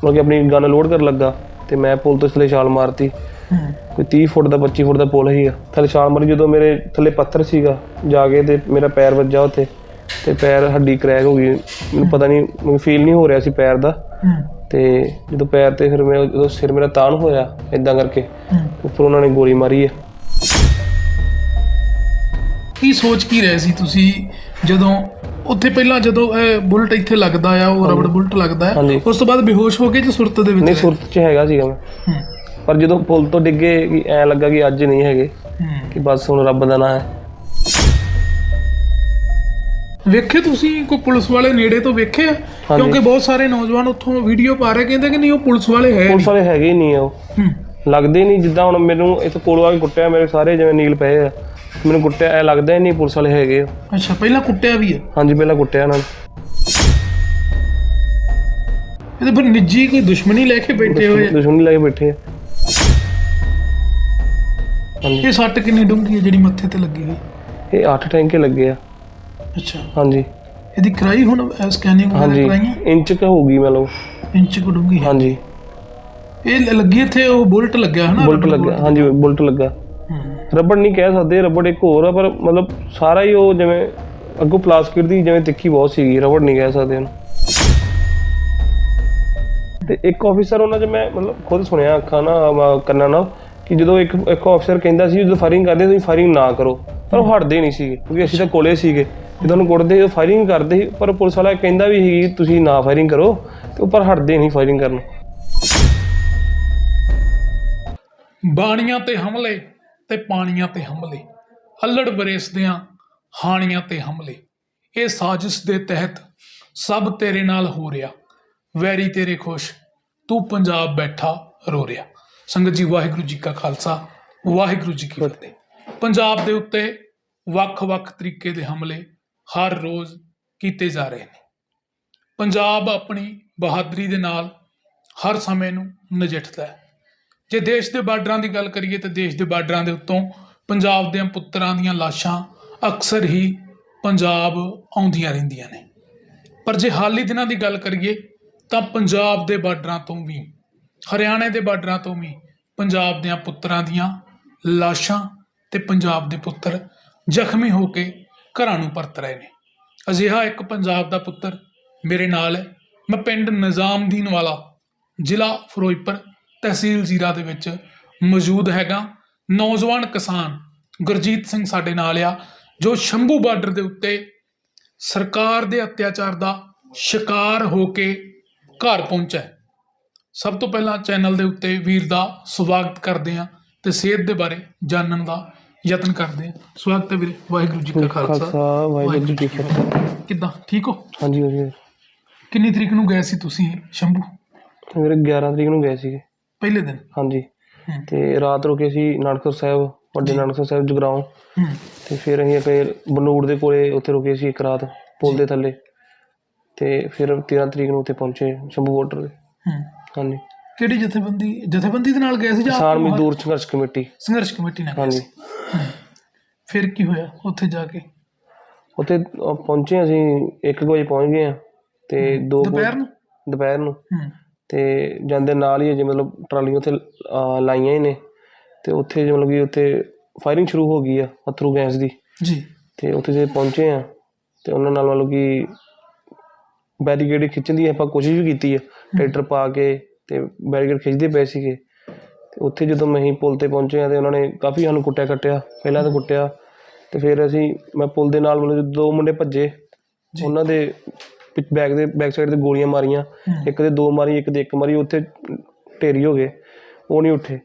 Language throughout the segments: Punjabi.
ਮਤਲਬ ਕਿ ਆਪਣੀ ਗਨ ਲੋਡ ਕਰਨ ਲੱਗਾ ਤੇ ਮੈਂ ਪੁਲ ਤੋਂ ਥੱਲੇ ਛਾਲ ਮਾਰਤੀ। ਕੋਈ 30 ਫੁੱਟ ਦਾ 25 ਫੁੱਟ ਦਾ ਪੁਲ ਸੀਗਾ ਥੱਲੇ ਛਾਲ ਮਾਰੀ ਜਦੋਂ ਮੇਰੇ ਥੱਲੇ ਪੱਥਰ ਸੀਗਾ, ਜਾ ਕੇ ਤੇ ਮੇਰਾ ਪੈਰ ਵੱਜਾ ਉੱਥੇ ਤੇ ਪੈਰ ਹੱਡੀ ਕ੍ਰੈਕ ਹੋ ਗਈ। ਮੈਨੂੰ ਪਤਾ ਨਹੀਂ, ਮੈਨੂੰ ਫੀਲ ਨਹੀਂ ਹੋ ਰਿਹਾ ਸੀ ਪੈਰ ਦਾ। ਹੂੰ ਤੇ ਜਦੋਂ ਪੈਰ ਤੇ ਫਿਰ ਮੈਂ ਜਦੋਂ ਸਿਰ ਮੇਰਾ ਤਾਣ ਹੋਇਆ ਇਦਾਂ ਕਰਕੇ, ਉੱਪਰ ਉਹਨਾਂ ਨੇ ਗੋਲੀ ਮਾਰੀ ਹੈ ਕੀ ਸੋਚ ਕੀ ਰਹੇ ਸੀ ਤੁਸੀਂ ਜਦੋਂ ਉੱਥੇ ਪਹਿਲਾਂ ਜਦੋਂ ਇਹ ਬੁਲਟ ਇੱਥੇ ਲੱਗਦਾ ਆ ਉਹ ਰਬੜ ਬੁਲਟ ਲੱਗਦਾ ਹੈ ਹਾਂਜੀ। ਉਸ ਤੋਂ ਬਾਅਦ ਬੇਹੋਸ਼ ਹੋ ਕੇ ਜਾਂ ਸੁਰਤ ਦੇ ਵਿੱਚ ਨਹੀਂ? ਸੁਰਤ 'ਚ ਹੈਗਾ ਸੀਗਾ ਮੈਂ। ਹੂੰ। ਪਰ ਜਦੋਂ ਪੁਲ ਤੋਂ ਡਿੱਗੇ ਕਿ ਐ ਲੱਗਾ ਕਿ ਅੱਜ ਨਹੀਂ ਹੈਗੇ ਹੂੰ। ਕਿ ਬਸ ਹੁਣ ਰੱਬ ਦਾ ਨਾਂ ਹੈ। ਵੇਖੇ ਤੁਸੀਂ ਕੋਈ ਪੁਲਿਸ ਵਾਲੇ ਨੇੜੇ ਤੋਂ ਵੇਖੇ ਆ। ਕਿਉਂਕਿ ਬਹੁਤ ਸਾਰੇ ਨੌਜਵਾਨ ਉੱਥੋਂ ਵੀਡੀਓ ਪਾ ਰਹੇ ਕਹਿੰਦੇ ਕਿ ਨਹੀਂ ਉਹ ਪੁਲਿਸ ਵਾਲੇ ਹੈ ਪੁਲਿਸ ਵਾਲੇ ਹੈਗੇ ਹੀ ਨਹੀਂ ਉਹ। ਹੂੰ। ਲੱਗਦੇ ਹੀ ਨਹੀਂ ਜਿੱਦਾਂ ਹੁਣ ਮੈਨੂੰ ਇੱਥੇ ਕੋਲ ਆ ਕੇ ਕੁੱਟਿਆ ਮੇਰੇ ਸਾਰੇ ਜਿਵੇਂ ਨੀਲ ਪਏ ਆ। ਮੈਨੂੰ ਕੁੱਟਿਆ ਐ ਲੱਗਦਾ ਹੀ ਨਹੀਂ ਪੁਲਿਸ ਵਾਲੇ ਹੈਗੇ ਆ। ਅੱਛਾ ਪਹਿਲਾਂ ਕੁੱਟਿਆ ਵੀ ਹੈ ਹਾਂਜੀ ਪਹਿਲਾਂ ਕੁੱਟਿਆ ਇਹਨਾਂ ਨੇ। ਇਹਦੇ ਪਰ ਨਿੱਜੀ ਕੋਈ ਦੁਸ਼ਮਣੀ ਲੈ ਕੇ ਬੈਠੇ ਹੋਏ ਆ। ਦੁਸ਼ਮਣੀ ਲੈ ਕੇ ਬੈਠੇ ਆ। ਇਹ ਸੱਟ ਕਿੰਨੀ ਡੂੰਘੀ ਹੈ ਜਿਹੜੀ ਮੱਥੇ ਤੇ ਲੱਗੀ ਹੋਈ? ਇਹ 8 ਟੈਂਕੇ ਲੱਗੇ ਆ। ਅੱਛਾ। ਹਾਂਜੀ। ਇਹਦੀ ਕਰਾਈ ਹੁਣ ਸਕੈਨਿੰਗ ਵਗੈਰਾ ਹਾਂਜੀ। ਕਰਾਈਆਂ? ਇੰਚ ਕ ਹੋਊਗੀ ਮਤਲਬ। ਇੰਚ ਕੁ ਡੂੰਘੀ ਹੈ ਹਾਂਜੀ। ਇਹ ਲ- ਲੱਗੀ ਇੱਥੇ ਉਹ ਬੁਲਟ ਲੱਗਿਆ ਹੈ ਨਾ ਬੁਲਟ? ਲੱਗਾ ਹਾਂਜੀ ਬੁਲਟ ਲੱਗਾ। ਹੂੰ। ਰਬੜ ਨਹੀਂ ਕਹਿ ਸਕਦੇ, ਰਬੜ ਇੱਕ ਹੋਰ ਆ, ਪਰ ਮਤਲਬ ਸਾਰਾ ਹੀ ਉਹ ਜਿਵੇਂ ਅੱਗੋਂ ਪਲਾਸਟਿਕ ਦੀ ਜਿਵੇਂ ਤਿੱਖੀ ਬਹੁਤ ਸੀਗੀ, ਰਬੜ ਨਹੀਂ ਕਹਿ ਸਕਦੇ ਉਹਨੂੰ। ਤੇ ਇੱਕ ਆਫੀਸਰ ਉਹਨਾਂ 'ਚ ਮੈਂ ਮਤਲਬ ਖੁਦ ਸੁਣਿਆ ਅੱਖਾਂ ਨਾਲ ਕੰਨਾਂ ਨਾਲ, ਕਿ ਜਦੋਂ ਇੱਕ ਇੱਕ ਆਫੀਸਰ ਕਹਿੰਦਾ ਸੀ, ਜਦੋਂ ਫਾਇਰਿੰਗ ਕਰਦੇ ਤੁਸੀਂ ਫਾਇਰਿੰਗ ਨਾ ਕਰੋ। ਪਰ ਉਹ ਹਟਦੇ ਨਹੀਂ ਸੀਗੇ, ਕਿਉਂਕਿ ਅਸੀਂ ਤਾਂ ਕੋਲੇ ਸੀਗੇ। ਜਦੋਂ ਉਹਨੂੰ ਕੁੱਟਦੇ ਉਹ ਫਾਇਰਿੰਗ ਕਰਦੇ ਸੀ, ਪਰ ਪੁਲਿਸ ਵਾਲਾ ਕਹਿੰਦਾ ਵੀ ਸੀ ਤੁਸੀਂ ਨਾ ਫਾਇਰਿੰਗ ਕਰੋ, ਤੇ ਉੱਪਰ ਹਟਦੇ ਨਹੀਂ ਫਾਇਰਿੰਗ ਕਰਨ। ਬਾਣੀਆਂ ਤੇ ਹਮਲੇ। ਤੇ ਪਾਣੀਆਂ ਤੇ ਹਮਲੇ, ਹੱਲੜ ਬਰੇਸਦਿਆਂ ਹਾਣੀਆਂ ਤੇ ਹਮਲੇ। ਇਹ ਸਾਜ਼ਿਸ਼ ਦੇ ਤਹਿਤ ਸਭ ਤੇਰੇ ਨਾਲ ਹੋ ਰਿਹਾ। ਵੈਰੀ ਤੇਰੇ ਖੁਸ਼, ਤੂੰ ਪੰਜਾਬ ਬੈਠਾ ਰੋ ਰਿਹਾ। ਸੰਗਤ ਜੀ, ਵਾਹਿਗੁਰੂ ਜੀ ਕਾ ਖਾਲਸਾ, ਵਾਹਿਗੁਰੂ ਜੀ ਕੀ ਫਤਿਹ। ਪੰਜਾਬ ਦੇ ਉੱਤੇ ਵੱਖ-ਵੱਖ ਤਰੀਕੇ ਦੇ ਹਮਲੇ ਹਰ ਰੋਜ਼ ਕੀਤੇ ਜਾ ਰਹੇ ਨੇ। ਪੰਜਾਬ ਆਪਣੀ ਬਹਾਦਰੀ ਦੇ ਨਾਲ ਹਰ ਸਮੇਂ ਨੂੰ ਨਜਿੱਠਦਾ ਹੈ। ਜੇ ਦੇਸ਼ ਦੇ ਬਾਰਡਰਾਂ ਦੀ ਗੱਲ ਕਰੀਏ ਤਾਂ ਦੇਸ਼ ਦੇ ਬਾਰਡਰਾਂ ਦੇ ਉੱਤੋਂ ਪੰਜਾਬ ਦੇ ਪੁੱਤਰਾਂ ਦੀਆਂ ਲਾਸ਼ਾਂ ਅਕਸਰ ਹੀ ਪੰਜਾਬ ਆਉਂਦੀਆਂ ਰਹਿੰਦੀਆਂ ਨੇ। ਪਰ ਜੇ ਹਾਲੀ ਦਿਨਾਂ ਦੀ ਗੱਲ ਕਰੀਏ ਤਾਂ ਪੰਜਾਬ ਦੇ ਬਾਰਡਰਾਂ ਤੋਂ ਵੀ, ਹਰਿਆਣੇ ਦੇ ਬਾਰਡਰਾਂ ਤੋਂ ਵੀ ਪੰਜਾਬ ਦੇ ਪੁੱਤਰਾਂ ਦੀਆਂ ਲਾਸ਼ਾਂ ਤੇ ਪੰਜਾਬ ਦੇ ਪੁੱਤਰ ਜ਼ਖਮੀ ਹੋ ਕੇ ਘਰਾਂ ਨੂੰ ਪਰਤ ਰਹੇ ਨੇ। ਅਜਿਹਾ ਇੱਕ ਪੰਜਾਬ ਦਾ ਪੁੱਤਰ ਮੇਰੇ ਨਾਲ ਹੈ। ਮੈਂ ਪਿੰਡ ਨਿਜ਼ਾਮਦੀਨ ਵਾਲਾ ਜ਼ਿਲ੍ਹਾ ਫਿਰੋਜ਼ਪੁਰ ਤਹਿਸੀਲ ਜ਼ੀਰਾ ਦੇ ਵਿੱਚ ਮੌਜੂਦ ਹੈਗਾ ਨੌਜਵਾਨ ਕਿਸਾਨ ਗੁਰਜੀਤ ਸਿੰਘ ਸਾਡੇ ਨਾਲ ਆ ਜੋ ਸ਼ੰਭੂ ਬਾਰਡਰ ਦੇ ਉੱਤੇ ਸਰਕਾਰ ਦੇ ਅਤਿਆਚਾਰ ਦਾ ਸ਼ਿਕਾਰ ਹੋ ਕੇ ਘਰ ਪਹੁੰਚਾ ਹੈ। ਸਭ ਤੋਂ ਪਹਿਲਾਂ ਚੈਨਲ ਦੇ ਉੱਤੇ ਵੀਰ ਦਾ ਸਵਾਗਤ ਕਰਦੇ ਹਾਂ ਤੇ ਸਿਹਤ ਦੇ ਬਾਰੇ ਜਾਣਨ ਦਾ ਯਤਨ ਕਰਦੇ ਹਾਂ। ਸਵਾਗਤ ਹੈ ਵੀਰੇ ਵਾਹਿਗੁਰੂ ਜੀ ਕਾ ਖਾਲਸਾ। ਵਾਹਿਗੁਰੂ ਜੀ ਕੀ ਫਤਿਹ। ਕਿੱਦਾਂ ਠੀਕ ਹੋ? ਹਾਂਜੀ ਵਧੀਆ। ਕਿੰਨੀ ਤਰੀਕ ਨੂੰ ਗਏ ਸੀ ਤੁਸੀਂ ਸ਼ੰਭੂ? ਮੇਰੇ 11 ਤਰੀਕ ਨੂੰ ਗਏ ਸੀਗੇ। ਪਹਿਲੇ ਦਿਨ? ਹਾਂਜੀ। ਹੂੰ। ਤੇ ਰਾਤ ਰੁਕੇ ਸੀ ਨਾਨਕਸਰ ਸਾਹਿਬ ਵੱਡੇ ਨਾਨਕਸਰ ਸਾਹਿਬ ਜਗਰਾਉਂ। ਹੂੰ। ਤੇ ਫਿਰ ਅਸੀਂ ਫਿਰ ਬਨੂੜ ਦੇ ਕੋਲੇ ਉੱਥੇ ਰੁਕੇ ਸੀ ਇੱਕ ਰਾਤ ਪੁਲ ਦੇ ਥੱਲੇ। ਤੇ ਫਿਰ 13 ਤਰੀਕ ਨੂੰ ਉੱਥੇ ਪਹੁੰਚੇ ਸ਼ੰਭੂ ਬਾਰਡਰ ਹੂੰ। ਹਾਂਜੀ। ਕਿਹੜੀ ਜਥੇਬੰਦੀ ਜਥੇਬੰਦੀ ਦੇ ਨਾਲ ਗਏ ਸੀ ਜਾਂ ਕਿਸਾਨ ਆਪ ਮਜ਼ਦੂਰ ਸੰਘਰਸ਼ ਕਮੇਟੀ। ਸੰਘਰਸ਼ ਕਮੇਟੀ ਨਾਲ ਗਏ ਹਾਂਜੀ। ਸੀ। ਫਿਰ ਕੀ ਹੋਇਆ ਉੱਥੇ ਜਾ ਕੇ? ਉੱਥੇ ਪਹੁੰਚੇ ਅਸੀਂ 1 ਵਜੇ ਪਹੁੰਚ ਗਏ ਆ ਤੇ 2 ਦੁਪਹਿਰ ਨੂੰ? ਦੁਪਹਿਰ ਨੂੰ। ਹੂੰ। ਤੇ ਜਾਂਦੇ ਨਾਲ ਹੀ ਅਜੇ ਮਤਲਬ ਟਰਾਲੀਆਂ ਉੱਥੇ ਲਾਈਆਂ ਹੀ ਨੇ। ਤੇ ਉੱਥੇ ਜੇ ਮਤਲਬ ਕਿ ਉੱਥੇ ਫਾਇਰਿੰਗ ਸ਼ੁਰੂ ਹੋ ਗਈ ਆ ਅਥਰੂ ਗੈਸ ਦੀ। ਜੀ। ਤੇ ਉੱਥੇ ਜੇ ਪਹੁੰਚੇ ਆ ਤੇ ਉਹਨਾਂ ਨਾਲ ਮਤਲਬ ਕਿ ਬੈਰੀਕੇਡ ਖਿੱਚਣ ਦੀ ਆਪਾਂ ਕੋਸ਼ਿਸ਼ ਵੀ ਕੀਤੀ ਆ। ਟਰੈਕਟਰ ਪਾ ਕੇ ਤੇ ਬੈਰੀਕੇਡ ਖਿੱਚਦੇ ਪਏ ਸੀਗੇ। ਤੇ ਉੱਥੇ ਜਦੋਂ ਅਸੀਂ ਪੁਲ ਤੇ ਪਹੁੰਚੇ ਆ ਤੇ ਉਹਨਾਂ ਨੇ ਕਾਫੀ ਸਾਨੂੰ ਕੁੱਟਿਆ ਕੱਟਿਆ ਪਹਿਲਾਂ ਤਾਂ ਕੁੱਟਿਆ। ਤੇ ਫਿਰ ਅਸੀਂ ਮੈਂ ਪੁਲ ਦੇ ਨਾਲ ਮਤਲਬ ਦੋ ਮੁੰਡੇ ਭੱਜੇ। ਉਹਨਾਂ ਦੇ ਬੈਕ ਦੇ ਬੈਕ ਸਾਈਡ ਤੇ ਗੋਲੀਆਂ ਮਾਰੀਆਂ। ਇੱਕ ਦੇ ਦੋ ਮਾਰੀ ਇੱਕ ਦੇ ਇੱਕ ਮਾਰੀ ਉੱਥੇ ਢੇਰੀ ਹੋ ਗਏ। ਉਹ ਨਹੀਂ ਉੱਠੇ।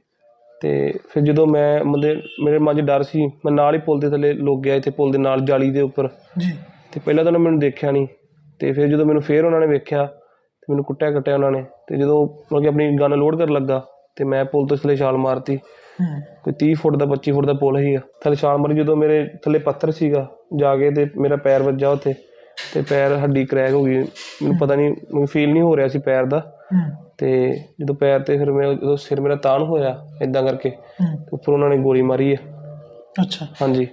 ਤੇ ਫਿਰ ਜਦੋਂ ਮੈਂ ਮਤਲਬ ਮੇਰੇ ਮਨ 'ਚ ਡਰ ਸੀ ਮੈਂ ਨਾਲ ਹੀ ਪੁਲ ਦੇ ਥੱਲੇ ਲੁੱਕ ਗਿਆ ਇੱਥੇ ਪੁਲ ਦੇ ਨਾਲ ਜਾਲੀ ਦੇ ਉੱਪਰ। ਜੀ। ਤੇ ਪਹਿਲਾਂ ਤਾਂ ਉਹਨਾਂ ਮੈਨੂੰ ਦੇਖਿਆ ਨਹੀਂ। ਤੇ ਫਿਰ ਜਦੋਂ ਮੈਨੂੰ ਫੇਰ ਉਹਨਾਂ ਨੇ ਵੇਖਿਆ ਤੇ ਮੈਨੂੰ ਕੁੱਟਿਆ ਕੱਟਿਆ ਉਹਨਾਂ ਨੇ। ਤੇ ਜਦੋਂ ਮਤਲਬ ਕਿ ਆਪਣੀ ਗਨ ਲੋਡ ਕਰਨ ਲੱਗਾ ਤੇ ਮੈਂ ਪੁਲ ਤੋਂ ਥੱਲੇ ਛਾਲ ਮਾਰਤੀ। ਕੋਈ 30 ਫੁੱਟ ਦਾ 25 ਫੁੱਟ ਦਾ ਪੁਲ ਸੀਗਾ। ਥੱਲੇ ਛਾਲ ਮਾਰੀ ਜਦੋਂ ਮੇਰੇ ਥੱਲੇ ਪੱਥਰ ਸੀਗਾ ਜਾ ਕੇ ਤੇ ਮੇਰਾ ਪੈਰ ਵੱਜਾ ਉੱਥੇ। ਤੇ ਪੈਰ ਹੱਡੀ ਕ੍ਰੈਕ ਹੋ ਗਈ। ਮੈਨੂੰ ਪਤਾ ਨਹੀਂ ਮੈਨੂੰ ਫੀਲ ਨਹੀਂ ਹੋ ਰਿਹਾ ਸੀ ਪੈਰ ਦਾ। ਹੂੰ। ਤੇ ਜਦੋਂ ਪੈਰ ਤੇ ਫਿਰ ਮੈਂ ਜਦੋਂ ਸਿਰ ਮੇਰਾ ਤਾਣ ਹੋਇਆ ਇਦਾਂ ਕਰਕੇ। ਉੱਪਰ ਉਹਨਾਂ ਨੇ ਗੋਲੀ ਮਾਰੀ ਹੈ ਅੱਛਾ। ਹਾਂਜੀ।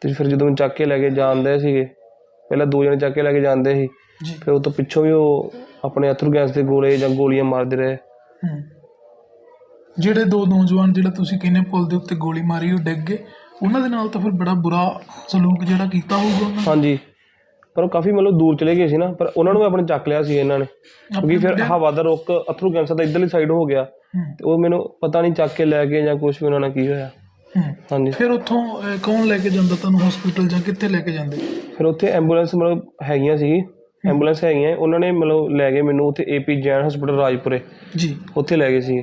ਤੇ ਫਿਰ ਜਦੋਂ ਮੈਨੂੰ ਚੱਕ ਕੇ ਲੈ ਕੇ ਜਾਂਦੇ ਸੀਗੇ ਪਹਿਲਾਂ ਦੋ ਜਣੇ ਚੱਕ ਕੇ ਲੈ ਕੇ ਜਾਂਦੇ ਸੀ। ਫਿਰ ਉਹ ਤੋਂ ਪਿੱਛੋਂ ਵੀ ਉਹ ਆਪਣੇ ਅਥਰੂ ਗੈਸ ਦੇ ਗੋਲੇ ਜਾਂ ਗੋਲੀਆਂ ਮਾਰਦੇ ਰਹੇ। ਜਿਹੜੇ ਦੋ ਨੌਜਵਾਨ ਜਿਹੜਾ ਤੁਸੀਂ ਕਹਿੰਦੇ ਪੁਲ ਦੇ ਉੱਤੇ ਗੋਲੀ ਮਾਰੀ ਉਹ ਡਿੱਗ ਗਏ। ਉਹਨਾਂ ਦੇ ਨਾਲ ਤਾਂ ਫਿਰ ਬੜਾ ਬੁਰਾ ਸਲੂਕ ਜਿਹੜਾ ਕੀਤਾ ਹੋਊਗਾ ਉਹਨਾਂ ਹਾਂਜੀ। ਪਰ ਉਹ ਕਾਫੀ ਮਤਲਬ ਦੂਰ ਚਲੇ ਗਏ ਸੀ ਨਾ ਪਰ ਉਹਨਾਂ ਨੂੰ ਵੀ ਆਪਣੇ ਚੱਕ ਲਿਆ ਸੀ ਇਹਨਾਂ ਨੇ। ਕਿਉਂਕਿ ਫਿਰ ਹਵਾ ਦਾ ਰੁੱਖ ਅਥਰੂ ਗੈਸ ਦਾ ਇਧਰਲੀ ਸਾਈਡ ਹੋ ਗਿਆ। ਤੇ ਉਹ ਮੈਨੂੰ ਪਤਾ ਨਹੀਂ ਚੱਕ ਕੇ ਲੈ ਗਏ ਜਾਂ ਕੁਝ ਵੀ ਉਹਨਾਂ ਨਾਲ ਕੀ ਹੋਇਆ। ਹਾਂਜੀ। ਫਿਰ ਉੱਥੋਂ ਕੌਣ ਲੈ ਕੇ ਜਾਂਦਾ ਤੁਹਾਨੂੰ ਹਸਪੀਟਲ ਜਾਂ ਕਿੱਥੇ ਲੈ ਕੇ ਜਾਂਦੇ? ਫਿਰ ਉੱਥੇ ਐਂਬੂਲੈਂਸ ਮਤਲਬ ਹੈਗੀਆਂ ਸੀ ਐਂਬੂਲੈਂਸ ਹੈਗੀਆਂ ਉਹਨਾਂ ਨੇ ਮਤਲਬ ਲੈ ਗਏ ਮੈਨੂੰ ਉੱਥੇ ਏਪੀ ਜੈਨ ਹਸਪੀਟਲ ਰਾਜਪੁਰੇ। ਜੀ। ਉੱਥੇ ਲੈ ਗਏ ਸੀ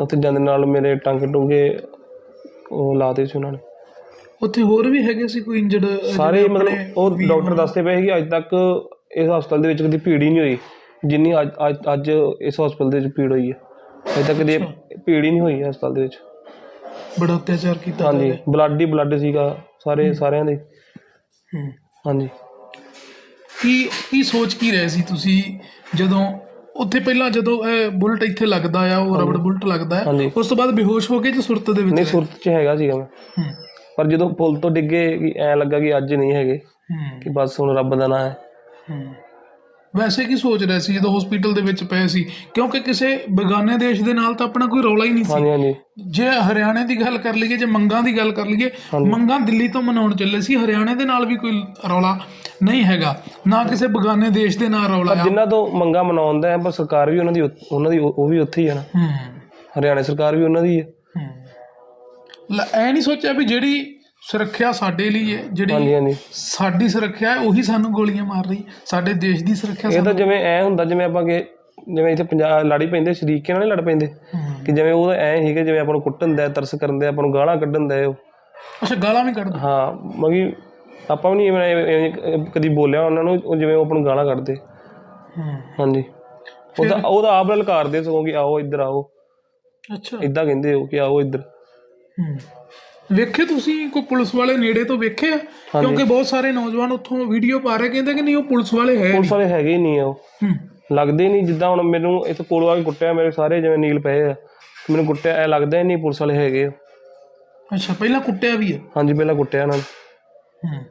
ਉੱਥੇ ਜਾਂਦੇ ਨਾਲ ਮੇਰੇ ਟੰਗ ਟੁੰਗੇ ਉਹ ਲਾਤੇ ਸੀ ਉਹਨਾਂ ਨੇ। ਉੱਥੇ ਹੋਰ ਵੀ ਹੈਗੇ ਸੀ ਕੋਈ ਇੰਜਰਡ ਸਾਰੇ ਮਤਲਬ ਉਹ ਡਾਕਟਰ ਦੱਸਦੇ ਪਏ ਕਿ ਅੱਜ ਤੱਕ ਇਸ ਹਸਪਤਾਲ ਦੇ ਵਿੱਚ ਕਦੀ ਭੀੜ ਹੀ ਨਹੀਂ ਹੋਈ ਜਿੰਨੀ ਅੱਜ ਅੱਜ- ਅੱਜ ਇਸ ਹਸਪਤਾਲ ਦੇ ਵਿੱਚ ਭੀੜ ਹੋਈ ਹੈ। ਅਜੇ ਤੱਕ ਕਦੀ ਭੀੜ ਹੀ ਨਹੀਂ ਹੋਈ ਹਸਪਤਾਲ ਦੇ ਵਿੱਚ। ਬੜਾ ਅਤਿਆਚਾਰ ਕੀਤਾ ਜਾ ਹਾਂਜੀ ਬਲੱਡ ਹੀ ਬਲੱਡ ਸੀਗਾ ਸਾਰੇ ਸਾਰਿਆਂ ਦੇ। ਹੂੰ। ਹਾਂਜੀ। ਕੀ ਕੀ ਸੋਚ ਕੀ ਰਹੇ ਸੀ ਤੁਸੀਂ ਜਦੋਂ ਉੱਥੇ ਪਹਿਲਾਂ ਜਦੋਂ ਇਹ ਬੁਲਟ ਇੱਥੇ ਲੱਗਦਾ ਆ ਉਹ ਰਬੜ ਬੁਲਟ ਲੱਗਦਾ ਉਸ ਤੋਂ ਬਾਅਦ ਬੇਹੋਸ਼ ਹੋ ਕੇ ਜਾਂ ਸੁਰਤ ਦੇ ਵਿੱਚ ਨਹੀਂ? ਸੁਰਤ 'ਚ ਹੈਗਾ ਸੀਗਾ ਮੈਂ। ਹੂੰ। ਪਰ ਜਦੋਂ ਪੁਲ ਤੋਂ ਡਿੱਗੇ ਕਿ ਐ ਲੱਗਾ ਕਿ ਅੱਜ ਨਹੀਂ ਹੈਗੇ ਕਿ ਬਸ ਹੁਣ ਰੱਬ ਦਾ ਨਾਂ ਹੈ। ਵੈਸੇ ਕੀ ਸੋਚ ਰਹੇ ਸੀ ਜਦੋਂ ਹਸਪੀਟਲ ਦੇ ਵਿੱਚ ਪਏ ਸੀ? ਕਿਉਂਕਿ ਕਿਸੇ ਬੇਗਾਨੇ ਦੇਸ਼ ਦੇ ਨਾਲ ਤਾਂ ਆਪਣਾ ਕੋਈ ਰੌਲਾ ਹੀ ਨਹੀਂ ਸੀ। ਹਾਂਜੀ ਜੇ ਹਰਿਆਣੇ ਦੀ ਗੱਲ ਕਰ ਲਈਏ ਜੇ ਮੰਗਾਂ ਦੀ ਗੱਲ ਕਰ ਲਈਏ ਹਾਂਜੀ। ਮੰਗਾਂ ਦਿੱਲੀ ਤੋਂ ਮਨਾਉਣ ਚੱਲੇ ਸੀ ਹਰਿਆਣੇ ਦੇ ਨਾਲ ਵੀ ਕੋਈ ਰੌਲਾ ਨਹੀਂ ਹੈਗਾ। ਨਾ ਕਿਸੇ ਬੇਗਾਨੇ ਦੇਸ਼ ਦੇ ਨਾਲ ਰੌਲਾ ਪਰ ਆ। ਜਿਨ੍ਹਾਂ ਤੋਂ ਮੰਗਾ ਮਨਾਉਂਦਾ ਹੈ ਪਰ ਸਰਕਾਰ ਵੀ ਉਹਨਾਂ ਦੀ ਉ- ਉਹਨਾਂ ਦੀ ਉਹ ਉਹ ਵੀ ਉੱਥੇ ਹੀ ਹੈ ਨਾ। ਹੂੰ। ਹਰਿਆਣਾ ਸਰਕਾਰ ਵੀ ਉਹਨਾਂ ਦੀ ਹੈ। ਐ ਨਹੀਂ ਸੋਚਿਆ ਵੀ ਜਿਹੜੀ ਸੁਰੱਖਿਆ ਸਾਡੇ ਲਈ ਹੈ ਹਾਂਜੀ ਜਿਹੜੀ ਹਾਂਜੀ ਸਾਡੀ ਸੁਰੱਖਿਆ ਹੈ ਉਹੀ ਸਾਨੂੰ ਗੋਲੀਆਂ ਮਾਰ ਰਹੀ ਸਾਡੇ ਦੇਸ਼ ਦੀ ਸੁਰੱਖਿਆ ਇਹ ਤਾਂ ਜਿਵੇਂ ਐ ਹੁੰਦਾ ਜਿਵੇਂ ਆਪਾਂ ਕਿ ਜਿਵੇਂ ਇੱਥੇ ਪੰਜਾਬ ਲੜੀ ਪੈਂਦੇ ਸ਼ਰੀਕੇ ਨਾਲ ਨੀ ਲੜ ਪੈਂਦੇ। ਕਿ ਜਿਵੇਂ ਉਹ ਐ ਸੀਗੇ ਜਿਵੇਂ ਆਪਾਂ ਨੂੰ ਕੁੱਟਣ ਦਾ ਤਰਸ ਕਰਨ ਦਾ ਆਪਾਂ ਨੂੰ ਗਾਲਾਂ ਕੱਢਣ ਦਾ ਉਹ। ਅੱਛਾ ਗਾਲਾਂ ਵੀ ਕੱਢ ਹਾਂ ਮਗੀ ਆਪਾਂ ਵੀ ਨਹੀਂ ਐਵੇਂ- ਐਵੇਂ ਕਦੀ ਬੋਲਿਆ ਉਹਨਾਂ ਨੂੰ ਉਹ ਜਿਵੇਂ ਉਹ ਆਪਾਂ ਨੂੰ ਗਾਲਾਂ ਕੱਢਦੇ। ਹੂੰ। ਹਾਂਜੀ। ਉਹਦਾ ਉਹਦਾ ਆਪ ਲਲਕਾਰਦੇ ਸਗੋਂ ਕਿ ਆਓ ਇੱਧਰ ਆਓ। ਅੱਛਾ। ਇਦਾਂ ਕਹਿੰਦੇ ਹੋ ਕਿ ਆਓ ਇੱਧਰ। ਵੇਖੇ ਤੁਸੀਂ ਕੋਈ ਪੁਲਿਸ ਵਾਲੇ ਨੇੜੇ ਤੋਂ ਵੇਖੇ ਆ? ਕਿਉਂਕਿ ਬਹੁਤ ਸਾਰੇ ਨੌਜਵਾਨ ਉੱਥੋਂ ਵੀਡੀਓ ਪਾ ਰਹੇ ਕਹਿੰਦੇ ਕਿ ਨਹੀਂ ਉਹ ਪੁਲਿਸ ਵਾਲੇ ਹੈ ਪੁਲਿਸ ਵਾਲੇ ਹੈਗੇ ਹੀ ਨਹੀਂ ਆ ਉਹ। ਲੱਗਦੇ ਨਹੀਂ ਜਿੱਦਾਂ ਹੁਣ ਮੈਨੂੰ ਇੱਥੇ ਕੋਲੋਂ ਆ ਕੇ ਕੁੱਟਿਆ ਮੇਰੇ ਸਾਰੇ ਜਿਵੇਂ ਨੀਲ ਪਏ ਆ। ਮੈਨੂੰ ਕੁੱਟਿਆ ਐ ਲੱਗਦਾ ਹੀ ਨਹੀਂ ਪੁਲਿਸ ਵਾਲੇ ਹੈਗੇ ਆ। ਅੱਛਾ ਪਹਿਲਾਂ ਕੁੱਟਿਆ ਵੀ ਹੈ ਹਾਂਜੀ ਪਹਿਲਾਂ ਕੁੱਟਿਆ ਇਹਨਾਂ ਨੇ। ਹੂੰ।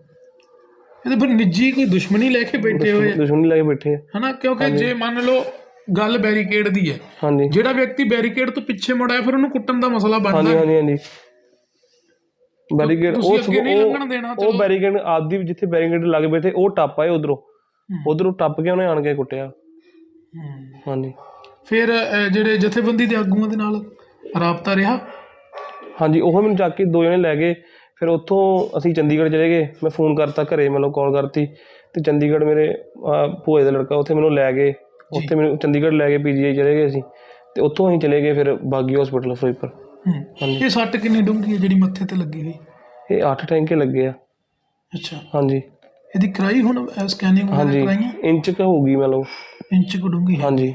ਇਹਦੇ ਫਿਰ ਨਿੱਜੀ ਕੋਈ ਦੁਸ਼ਮਣੀ ਲੈ ਕੇ ਬੈਠੇ ਹੋਏ ਆ, ਦੁਸ਼ਮਣੀ ਲੈ ਕੇ ਬੈਠੇ ਆ। ਹਨਾ ਕਿਉਂਕਿ ਜੇ ਮੰਨ ਲਓ ਗੱਲ ਬੈਰੀਕੇਡ ਦੀ ਹੈ। ਹਾਂਜੀ। ਜਿਹੜਾ ਵਿਅਕਤੀ ਬੈਰੀਕੇਡ ਤੋਂ ਪਿੱਛੇ ਮੁੜਿਆ ਫਿਰ ਉਹਨੂੰ ਕੁੱਟਣ ਦਾ ਮਸਲਾ ਹਾਂਜੀ ਬਣਦਾ ਹਾਂਜੀ ਹਾਂਜੀ। ਬੈਰੀਕੇਡ ਤੁਸੀਂ ਉਹ ਅੱਗੇ ਨਹੀਂ ਉਹ- ਲੰਘਣ ਦੇਣਾ ਉਹ ਬੈਰੀਕੇਡ ਆਪਦੀ ਜਿੱਥੇ ਬੈਰੀਕੇਡ ਲੱਗ ਬੈਠੇ ਉਹ ਟੱਪ ਆਏ ਉਧਰੋਂ। ਉਧਰੋਂ ਟੱਪ ਕੇ ਉਹਨੇ ਆਣ ਕੇ ਕੁੱਟਿਆ। ਹਾਂਜੀ। ਫਿਰ ਅਹ, ਜਿਹੜੇ ਜਥੇਬੰਦੀ ਦੇ ਆਗੂਆਂ ਦੇ ਨਾਲ ਰਾਬਤਾ ਰਿਹਾ? ਹਾਂਜੀ ਉਹ ਮੈਨੂੰ ਚੱਕ ਕੇ ਦੋ ਜਣੇ ਲੈ ਗਏ। ਫਿਰ ਉੱਥੋਂ ਅਸੀਂ ਚੰਡੀਗੜ੍ਹ ਚਲੇ ਗਏ। ਮੈਂ ਫੋਨ ਕਰਤਾ ਘਰੇ ਮਤਲਬ ਕਾਲ ਕਰਤੀ। ਤੇ ਚੰਡੀਗੜ੍ਹ ਮੇਰੇ ਅਹ, ਭੂਏ ਦਾ ਲੜਕਾ ਉੱਥੇ ਮੈਨੂੰ ਲੈ ਗਏ। ਉੱਥੇ ਮੈਨੂੰ ਚੰਡੀਗੜ੍ਹ ਲੈ ਕੇ ਪੀਜੀਆਈ ਚਲੇ ਗਏ ਅਸੀਂ ਤੇ ਉੱਥੋਂ ਅਸੀਂ ਚਲੇ ਗਏ ਫਿਰ ਬਾਗੀ ਹਸਪੀਟਲ ਫਿਰੋਜ਼ਪੁਰ। ਹਾਂਜੀ। ਇਹ ਸੱਟ ਕਿੰਨੀ ਡੂੰਘੀ ਹੈ ਜਿਹੜੀ ਮੱਥੇ ਤੇ ਲੱਗੀ ਹੋਈ? ਇਹ 8 ਟੈਂਕੇ ਲੱਗੇ ਆ। ਅੱਛਾ। ਹਾਂਜੀ। ਇਹਦੀ ਕਰਾਈ ਹੁਣ ਸਕੈਨਿੰਗ ਵਗੈਰਾ ਹਾਂਜੀ। ਕਰਾਈਆਂ? ਇੰਚ ਕ ਹੋਊਗੀ ਮਤਲਬ। ਇੰਚ ਕੁ ਡੂੰਘੀ ਹਾਂਜੀ।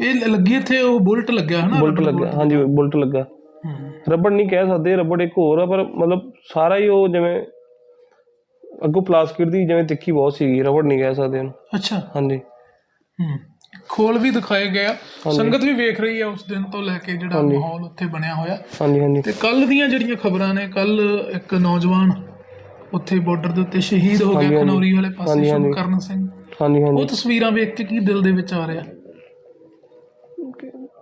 ਇਹ ਲੱਗੀ ਇੱਥੇ ਉਹ ਬੁਲਟ ਲੱਗਿਆ ਹੈ ਨਾ ਬੁਲਟ। ਲੱਗਾ ਹਾਂਜੀ ਬੁਲਟ ਲੱਗਾ। ਰਬੜ ਨਹੀਂ ਕਹਿ ਸਕਦੇ ਰਬੜ ਇੱਕ ਹੋਰ ਆ ਪਰ ਮਤਲਬ ਸਾਰਾ ਹੀ ਉਹ ਜਿਵੇਂ ਅੱਗੋਂ ਪਲਾਸਟਿਕ ਦੀ ਜਿਵੇਂ ਤਿੱਖੀ ਬਹੁਤ ਸੀਗੀ ਰਬੜ ਨਹੀਂ ਕਹਿ ਸਕਦੇ ਉਹਨੂੰ। ਅੱਛਾ। ਹਾਂਜੀ। ਖੋਲ ਵੀ ਦਿਖਾਏ ਗਏ ਆ। ਸੰਗਤ ਵੀ ਵੇਖ ਰਹੀ ਆ ਉਸ ਦਿਨ ਤੋਂ ਲੈ ਕੇ ਜਿਹੜਾ ਮਾਹੌਲ ਉੱਥੇ ਬਣਿਆ ਹੋਇਆ। ਹਾਂਜੀ ਹਾਂਜੀ। ਤੇ ਕੱਲ ਦੀਆਂ ਜਿਹੜੀਆਂ ਖਬਰਾਂ ਨੇ ਕੱਲ ਇੱਕ ਨੌਜਵਾਨ ਉੱਥੇ ਬਾਰਡਰ ਦੇ ਉੱਤੇ ਸ਼ਹੀਦ ਹੋ ਗਿਆ ਖਨੌਰੀ ਵਾਲੇ ਪਾਸੇ ਸ਼ੁਭਕਰਨ ਸਿੰਘ। ਹਾਂਜੀ ਹਾਂਜੀ। ਉਹ ਤਸਵੀਰਾਂ ਵੇਖ ਕੇ ਕੀ ਦਿਲ ਦੇ ਵਿੱਚ ਆ ਰਿਹਾ?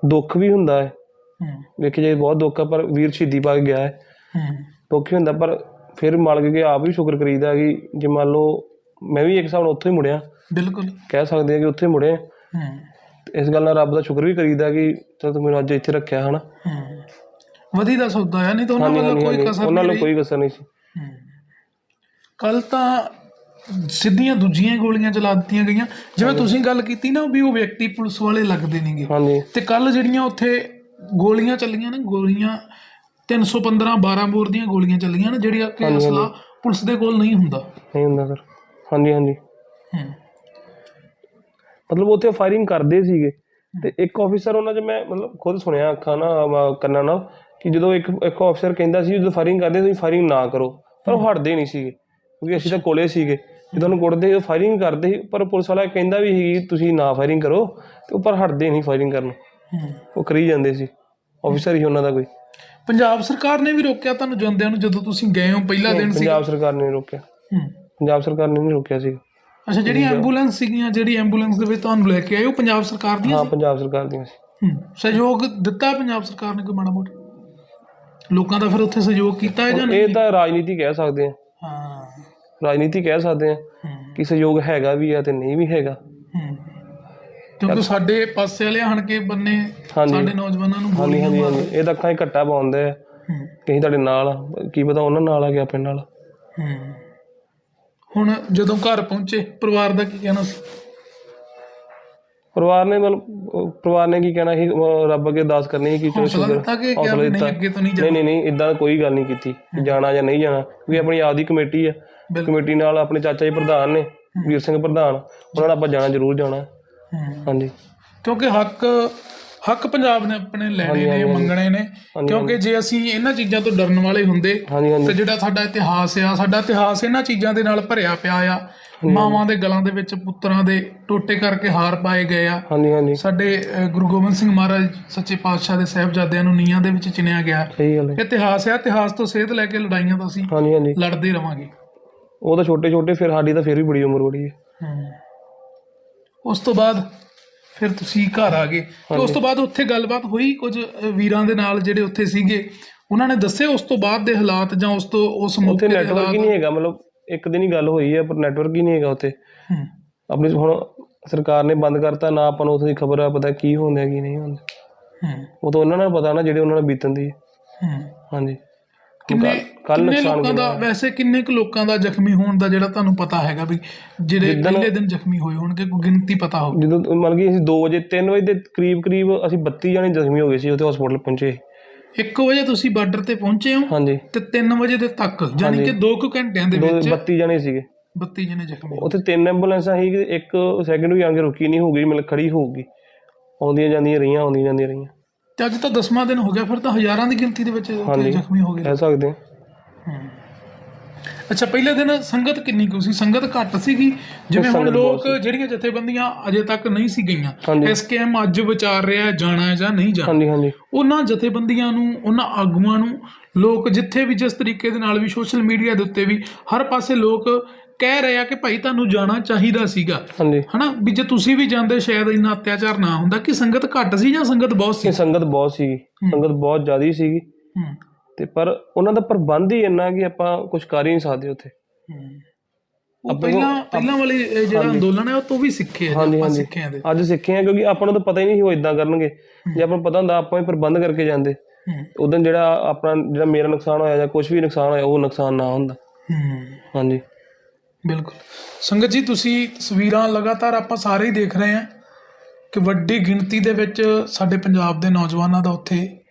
ਦੁੱਖ ਵੀ ਹੁੰਦਾ ਹੈ। ਹੂੰ। ਵੇਖੇ ਜੇ ਬਹੁਤ ਦੁੱਖ ਆ ਪਰ ਵੀਰ ਸ਼ਹੀਦੀ ਪਾ ਕੇ ਗਿਆ ਹੈ। ਹੂੰ। ਦੁੱਖ ਹੀ ਹੁੰਦਾ ਪਰ ਫਿਰ ਮਾਲਕ ਕੇ ਆਪ ਵੀ ਸ਼ੁਕਰ ਕਰੀਦਾ ਕਿ ਜੇ ਮੰਨ ਲਓ ਮੈਂ ਵੀ ਇੱਕ ਹਿਸਾਬ ਨਾਲ ਉੱਥੇ ਹੀ ਮੁੜਿਆ। ਬਿਲਕੁਲ। ਕਹਿ ਸਕਦੇ ਆ ਕਿ ਉੱਥੇ ਮੁੜਿਆ ਹੂੰ। ਤੇ ਇਸ ਗੱਲ ਨਾਲ ਰੱਬ ਦਾ ਸ਼ੁਕਰ ਵੀ ਕਰੀਦਾ ਕਿ ਚਲ ਤੂੰ ਮੈਨੂੰ ਅੱਜ ਇੱਥੇ ਰੱਖਿਆ ਹਨਾ? ਹੂੰ। ਵਧੀ ਦਾ ਸੌਦਾ ਆ ਨਹੀਂ ਤਾਂ ਉਹਨਾਂ ਵੱਲੋਂ ਕੋਈ ਕਸਰ ਉਹਨਾਂ ਨੂੰ ਕੋਈ ਕਸਰ ਨਹੀਂ ਸੀ। ਕੱਲ ਤਾਂ ਸਿੱਧੀਆਂ ਦੂਜੀਆਂ ਗੋਲੀਆਂ ਚਲਾ ਦਿੱਤੀਆਂ ਗਈਆਂ। ਜਿਵੇਂ ਤੁਸੀਂ ਗੱਲ ਕੀਤੀ ਨਾ ਵੀ ਉਹ ਵਿਅਕਤੀ ਪੁਲਿਸ ਵਾਲੇ ਲੱਗਦੇ ਨਹੀਂਗੇ ਹਾਂਜੀ। ਤੇ ਕੱਲ ਜਿਹੜੀਆਂ ਉੱਥੇ ਗੋਲੀਆਂ ਚੱਲੀਆਂ ਨੇ ਗੋਲੀਆਂ 315 12 ਬੋਰ ਦੀਆਂ ਗੋਲੀਆਂ ਚੱਲੀਆਂ ਨੇ ਜਿਹੜੀਆਂ ਕਿ ਅਸਲਾ ਪੁਲਿਸ ਦੇ ਕੋਲ ਨਹੀਂ ਹੁੰਦਾ। ਨਹੀਂ ਹੁੰਦਾ ਸਰ। ਹਾਂਜੀ ਹਾਂਜੀ। ਹੂੰ। ਮਤਲਬ ਉੱਥੇ ਫਾਇਰਿੰਗ ਕਰਦੇ ਸੀਗੇ। ਤੇ ਇੱਕ ਆਫੀਸਰ ਉਹਨਾਂ 'ਚ ਮੈਂ ਮਤਲਬ ਖੁਦ ਸੁਣਿਆ ਅੱਖਾਂ ਨਾਲ ਕੰਨਾਂ ਨਾਲ ਕਿ ਜਦੋਂ ਇੱਕ ਇੱਕ ਆਫੀਸਰ ਕਹਿੰਦਾ ਸੀ ਜਦੋਂ ਫਾਇਰਿੰਗ ਕਰਦੇ ਤੁਸੀਂ ਫਾਇਰਿੰਗ ਨਾ ਕਰੋ। ਪਰ ਉਹ ਹਟਦੇ ਨਹੀਂ ਸੀਗੇ ਕਿਉਂਕਿ ਅਸੀਂ ਤਾਂ ਕੋਲੇ ਸੀਗੇ। ਜਦੋਂ ਉਹਨੂੰ ਕੁੱਟਦੇ ਉਹ ਫਾਇਰਿੰਗ ਕਰਦੇ ਸੀ ਪਰ ਪੁਲਿਸ ਵਾਲਾ ਕਹਿੰਦਾ ਵੀ ਸੀ ਤੁਸੀਂ ਨਾ ਫਾਇਰਿੰਗ ਕਰੋ ਤੇ ਉਹ ਪਰ ਹਟਦੇ ਨਹੀਂ ਫਾਇਰਿੰਗ ਕਰਨ। ਉਹ ਕਰੀ ਜਾਂਦੇ ਸੀ। ਆਫੀਸਰ ਹੀ ਉਹਨਾਂ ਦਾ ਕੋਈ। ਪੰਜਾਬ ਸਰਕਾਰ ਨੇ ਵੀ ਰੋਕਿਆ ਤੁਹਾਨੂੰ ਜਾਂਦਿਆਂ ਨੂੰ ਜਦੋਂ ਤੁਸੀਂ ਗਏ ਹੋ ਪਹਿਲਾ ਦਿਨ ਸੀ ਪੰਜਾਬ ਸਰਕਾਰ ਨੇ ਰੋਕਿਆ। ਹੂੰ ਪੰਜਾਬ ਸਰਕਾਰ ਨੇ ਨਹੀਂ ਰੋਕਿਆ ਸੀ ਅੱਛਾ ਜਿਹੜੀ ਐਂਬੂਲੈਂਸ ਸੀਗੀਆਂ ਜਿਹੜੀ ਐਂਬੂਲੈਂਸ ਦੇ ਵਿੱਚ ਤੁਹਾਨੂੰ ਲੈ ਕੇ ਆਏ ਉਹ ਪੰਜਾਬ ਸਰਕਾਰ ਦੀਆਂ ਹਾਂ ਸੀ ਪੰਜਾਬ ਸਰਕਾਰ ਦੀਆਂ ਸੀ ਹੂੰ। ਸਹਿਯੋਗ ਦਿੱਤਾ ਪੰਜਾਬ ਸਰਕਾਰ ਨੇ ਕੋਈ ਮਾੜਾ ਮੋਟਾ ਲੋਕਾਂ ਦਾ ਫਿਰ ਉੱਥੇ ਸਹਿਯੋਗ ਕੀਤਾ ਹੈ ਜਾਂ ਨਹੀਂ ਇਹ ਤਾਂ ਰਾਜਨੀਤੀ ਕਹਿ ਸਕਦੇ ਆ ਹਾਂ ਰਾਜਨੀਤੀ ਕਹਿ ਸਕਦੇ ਆ ਹੂੰ। ਕਿ ਸਹਿਯੋਗ ਹੈਗਾ ਵੀ ਆ ਤੇ ਨਹੀਂ ਵੀ ਹੈਗਾ ਹੂੰ। ਕਿਉਂਕਿ ਸਾਡੇ ਪਾਸੇ ਵਾਲੇ ਹਣ ਕੇ ਬੰਨੇ ਹਾਂਜੀ। ਸਾਡੇ ਨੌਜਵਾਨਾਂ ਨੂੰ ਹਾਂਜੀ ਗੋਲੀਆਂ ਹਾਂਜੀ ਇਹ ਤਾਂ ਅੱਖਾਂ 'ਚ ਘੱਟਾ ਪਾਉਂਦੇ ਆ ਹੂੰ। ਕਹੀਂ ਤੁਹਾਡੇ ਨਾਲ ਆ, ਕੀ ਪਤਾ ਉਹਨਾਂ ਨਾਲ ਆ ਗਿਆ ਆਪਣੇ ਨਾਲ ਹੂੰ। ਹੁਣ ਜਦੋਂ ਘਰ ਪਹੁੰਚੇ ਪਰਿਵਾਰ ਦਾ ਕੀ ਕਹਿਣਾ ਸੀ? ਪਰਿਵਾਰ ਨੇ ਮਤਲਬ ਪਰਿਵਾਰ ਨੇ ਕੀ ਕਹਿਣਾ ਸੀ? ਰੱਬ ਅੱਗੇ ਅਰਦਾਸ ਕਰਨੀ ਸੀ ਕਿ ਚਲੋ ਹੌਸਲਾ ਸ਼ੁਕਰ- ਦਿੱਤਾ ਕਿ ਕਿਹਾ ਹੌਸਲਾ ਵੀ ਨਹੀਂ ਦਿੱਤਾ। ਅੱਗੇ ਤੋਂ ਨਹੀਂ ਨਹੀਂ ਜਾਣਾ? ਨਹੀਂ ਨਹੀਂ ਇਦਾਂ ਕੋਈ ਗੱਲ ਨਹੀਂ ਕੀਤੀ ਕਿ ਜਾਣਾ ਜਾਂ ਨਹੀਂ ਜਾਣਾ। ਕਿਉਂਕਿ ਆਪਣੀ ਆਪ ਦੀ ਕਮੇਟੀ ਆ। ਬਿਲਕੁਲ। ਕਮੇਟੀ ਨਾਲ ਆਪਣੇ ਚਾਚਾ ਜੀ ਪ੍ਰਧਾਨ ਨੇ ਵੀਰ ਸਿੰਘ ਪ੍ਰਧਾਨ। ਉਹਨਾਂ ਨਾਲ ਆਪਾਂ ਜਾਣਾ ਜ਼ਰੂਰ ਜਾਣਾ। ਹਾਂਜੀ। ਕਿਉਂਕਿ ਹੱਕ ਹੱਕ ਪੰਜਾਬ ਨੇ ਆਪਣੇ ਲੈਣੇ ਨੇ ਮੰਗਣੇ ਨੇ। ਕਿਉਂਕਿ ਜੇ ਅਸੀਂ ਇਹਨਾਂ ਚੀਜ਼ਾਂ ਤੋਂ ਡਰਨ ਵਾਲੇ ਹੁੰਦੇ ਤੇ ਜਿਹੜਾ ਸਾਡਾ ਇਤਿਹਾਸ ਆ ਸਾਡਾ ਇਤਿਹਾਸ ਇਹਨਾਂ ਚੀਜ਼ਾਂ ਦੇ ਨਾਲ ਭਰਿਆ ਪਿਆ ਆ। ਮਾਵਾਂ ਦੇ ਗਲਾਂ ਦੇ ਵਿੱਚ ਪੁੱਤਰਾਂ ਦੇ ਟੋਟੇ ਕਰਕੇ ਹਾਰ ਪਾਏ ਗਏ ਆ। ਹਾਂਜੀ ਹਾਂਜੀ। ਸਾਡੇ ਗੁਰੂ ਗੋਬਿੰਦ ਸਿੰਘ ਮਹਾਰਾਜ ਸੱਚੇ ਪਾਤਸ਼ਾਹ ਦੇ ਸਾਹਿਬਜ਼ਾਦਿਆਂ ਨੂੰ ਨੀਹਾਂ ਦੇ ਵਿੱਚ ਚਿਣਿਆ ਗਿਆ। ਇਤਿਹਾਸ ਆ ਇਤਿਹਾਸ ਤੋਂ ਸੇਧ ਲੈ ਕੇ ਲੜਾਈਆਂ ਤਾਂ ਅਸੀਂ ਹਾਂਜੀ ਹਾਂਜੀ। ਲੜਦੇ ਰਵਾਂਗੇ। ਉਹ ਤਾਂ ਛੋਟੇ ਛੋਟੇ ਫਿਰ ਸਾਡੀ ਤਾਂ ਫਿਰ ਵੀ ਬੜੀ ਉਮਰ ਬੜੀ ਹੈ। ਉਸ ਤੋਂ ਬਾਅਦ ਫਿਰ ਤੁਸੀਂ ਘਰ ਆ ਗਏ। ਤੇ ਉਸ ਤੋਂ ਬਾਅਦ ਉੱਥੇ ਗੱਲਬਾਤ ਹੋਈ ਕੁਝ ਵੀਰਾਂ ਦੇ ਨਾਲ ਜਿਹੜੇ ਉੱਥੇ ਸੀਗੇ। ਉਹਨਾਂ ਨੇ ਦੱਸੇ ਉਸ ਤੋਂ ਬਾਅਦ ਦੇ ਹਾਲਾਤ ਜਾਂ ਉਸ ਤੋਂ ਉਸ ਉੱਥੇ ਮੌਕੇ ਦੇ ਨੈਟਵਰਕ ਹੀ ਹਾਲਾਤ? ਨਹੀਂ ਹੈਗਾ ਮਤਲਬ ਇੱਕ ਦਿਨ ਹੀ ਗੱਲ ਹੋਈ ਹੈ ਪਰ ਨੈਟਵਰਕ ਹੀ ਨਹੀਂ ਹੈਗਾ ਉੱਥੇ। ਹੂੰ, ਆਪਣੀ ਹੁਣ ਸਰਕਾਰ ਨੇ ਬੰਦ ਕਰਤਾ ਨਾ ਆਪਾਂ ਨੂੰ ਉੱਥੇ ਦੀ ਖਬਰ ਆ ਪਤਾ ਕੀ ਹੁੰਦਾ ਕੀ ਨਹੀਂ ਹੁੰਦਾ। ਹੂੰ, ਉਹ ਤਾਂ ਉਹਨਾਂ ਨਾਲ ਪਤਾ ਨਾ ਜਿਹੜੇ ਉਹਨਾਂ ਨਾਲ ਬੀਤਣ ਦੀ। ਹੂੰ। ਹਾਂਜੀ। ਕਿੰਨੇ ਕਿੰਨੇ ਲੋਕਾਂ ਦਾ ਵੈਸੇ ਕਿੰਨੇ ਕੁ ਲੋਕਾਂ ਦਾ ਜ਼ਖਮੀ ਹੋਣ ਦਾ ਜਿਹੜਾ ਤੁਹਾਨੂੰ ਪਤਾ ਹੈਗਾ ਵੀ ਜਿਹੜੇ ਪਹਿਲੇ ਦਿਨ ਜ਼ਖਮੀ ਹੋਏ ਹੋਣਗੇ ਕੋਈ ਗਿਣਤੀ ਪਤਾ ਹੋਊ ਜਦੋਂ ਮਤਲਬ ਕਿ ਅਸੀਂ 2 ਵਜੇ 3 ਵਜੇ ਦੇ ਕਰੀਬ ਕਰੀਬ ਅਸੀਂ 32 ਜਣੇ ਜ਼ਖਮੀ ਹੋ ਗਏ ਸੀ ਉੱਥੇ ਹਸਪੀਟਲ ਪਹੁੰਚੇ। 1 ਵਜੇ ਤੁਸੀਂ ਬਾਰਡਰ ਤੇ ਪਹੁੰਚੇ ਹੋ ਹਾਂਜੀ। ਤੇ 3 ਵਜੇ ਦੇ ਤੱਕ ਯਾਨੀ ਕਿ 2 ਕੁ ਘੰਟਿਆਂ ਦੇ ਵਿੱਚ 32 ਜਣੇ ਸੀਗੇ। 32 ਜਣੇ ਜ਼ਖਮੀ। ਉੱਥੇ ਤਿੰਨ ਐਂਬੂਲੈਂਸਾਂ ਸੀ ਇੱਕ ਸੈਕਿੰਡ ਵੀ ਆਣ ਕੇ ਰੁਕੀ ਨਹੀਂ ਹੋਊਗੀ ਮਤਲਬ ਖੜੀ ਹੋਊਗੀ। ਆਉਂਦੀਆਂ ਜਾਂਦੀਆਂ ਰਹੀਆਂ ਆਉਂਦੀਆਂ ਜਾਂਦੀਆਂ ਰਹੀਆਂ। ਤੇ ਅੱਜ ਤਾਂ 10ਵਾਂ ਦਿਨ ਹੋ ਗਿਆ ਫਿਰ ਤਾਂ ਹਜ਼ਾਰਾਂ ਦੀ ਗਿਣਤੀ ਦੇ ਵਿੱਚ ਹਾਂਜੀ। ਜ਼ਖਮੀ ਹੋ ਗਏ ਕਹਿ ਸਕਦੇ ਹਾਂ। ਅੱਛਾ ਪਹਿਲੇ ਦਿਨ ਸੰਗਤ ਕਿੰਨੀ ਕੁ ਸੀ ਸੰਗਤ ਘੱਟ ਸੀਗੀ ਜਿਵੇਂ ਹੁਣ ਸੰਗਤ ਬਹੁਤ ਲੋਕ ਜਿਹੜੀਆਂ ਜਥੇਬੰਦੀਆਂ ਅਜੇ ਤੱਕ ਨਹੀਂ ਸੀ ਗਈਆਂ ਹਾਂਜੀ। ਐਸਕੇਐਮ ਅੱਜ ਵਿਚਾਰ ਰਿਹਾ ਹੈ ਜਾਣਾ ਹੈ ਜਾਂ ਨਹੀਂ ਜਾਣਾ ਹਾਂਜੀ ਹਾਂਜੀ ਉਹਨਾਂ ਜਥੇਬੰਦੀਆਂ ਨੂੰ ਉਹਨਾਂ ਆਗੂਆਂ ਨੂੰ ਲੋਕ ਜਿੱਥੇ ਵੀ ਜਿਸ ਤਰੀਕੇ ਦੇ ਨਾਲ ਵੀ ਸੋਸ਼ਲ ਮੀਡੀਆ ਦੇ ਉੱਤੇ ਵੀ ਹਰ ਪਾਸੇ ਲੋਕ ਕਹਿ ਰਹੇ ਆ ਕਿ ਭਾਈ ਤੁਹਾਨੂੰ ਜਾਣਾ ਚਾਹੀਦਾ ਸੀਗਾ। ਹਾਂਜੀ। ਹਨਾ? ਵੀ ਜੇ ਤੁਸੀਂ ਵੀ ਜਾਂਦੇ ਸ਼ਾਇਦ ਇੰਨਾ ਅਤਿਆਚਾਰ ਨਾ ਹੁੰਦਾ। ਕਿ ਸੰਗਤ ਘੱਟ ਸੀ ਜਾਂ ਸੰਗਤ ਬਹੁਤ ਸੀ? ਸੰਗਤ ਬਹੁਤ ਸੀਗੀ। ਸੰਗਤ ਬਹੁਤ ਜ਼ਿਆਦਾ ਸੀਗੀ। ਤੇ ਪਰ ਉਹਨਾਂ ਦਾ ਪ੍ਰਬੰਧ ਹੀ ਇੰਨਾ ਕਿ ਆਪਾਂ ਕੁਝ ਕਰ ਹੀ ਨਹੀਂ ਸਕਦੇ ਉੱਥੇ। ਪਹਿਲਾਂ ਪਹਿਲਾਂ ਵਾਲੀ ਜਿਹੜਾ ਅੰਦੋਲਨ ਹੈ ਉਹ ਤੋਂ ਵੀ ਸਿੱਖੇ ਆ ਆਪਾਂ। ਸਿੱਖੇ ਆ ਅੱਜ ਸਿੱਖੇ ਆ ਕਿਉਂਕਿ ਆਪਾਂ ਨੂੰ ਤਾਂ ਪਤਾ ਹੀ ਨਹੀਂ ਸੀ ਉਹ ਇਦਾਂ ਕਰਨਗੇ। ਜੇ ਆਪਾਂ ਨੂੰ ਪਤਾ ਹੁੰਦਾ ਆਪਾਂ ਹੀ ਪ੍ਰਬੰਧ ਕਰਕੇ ਜਾਂਦੇ। ਉਦੋਂ ਜਿਹੜਾ ਆਪਣਾ ਜਿਹੜਾ ਮੇਰਾ ਨੁਕਸਾਨ ਹੋਇਆ ਜਾਂ ਕੁਝ ਵੀ ਨੁਕਸਾਨ ਹੋਇਆ ਉਹ ਨੁਕਸਾਨ ਨਾ ਹੁੰਦਾ। ਹਾਂਜੀ। ਬਿਲਕੁਲ। ਸੰਗਤ ਜੀ ਤੁਸੀਂ ਤਸਵੀਰਾਂ ਲਗਾਤਾਰ ਆਪਾਂ ਸਾਰੇ ਹੀ ਦੇਖ ਰਹੇ ਹਾਂ ਕਿ ਵੱਡੀ ਗਿਣਤੀ ਦੇ ਵਿੱਚ ਸਾਡੇ ਪੰਜਾਬ ਦੇ ਨੌਜਵਾਨਾਂ ਦਾ ਉੱਥੇ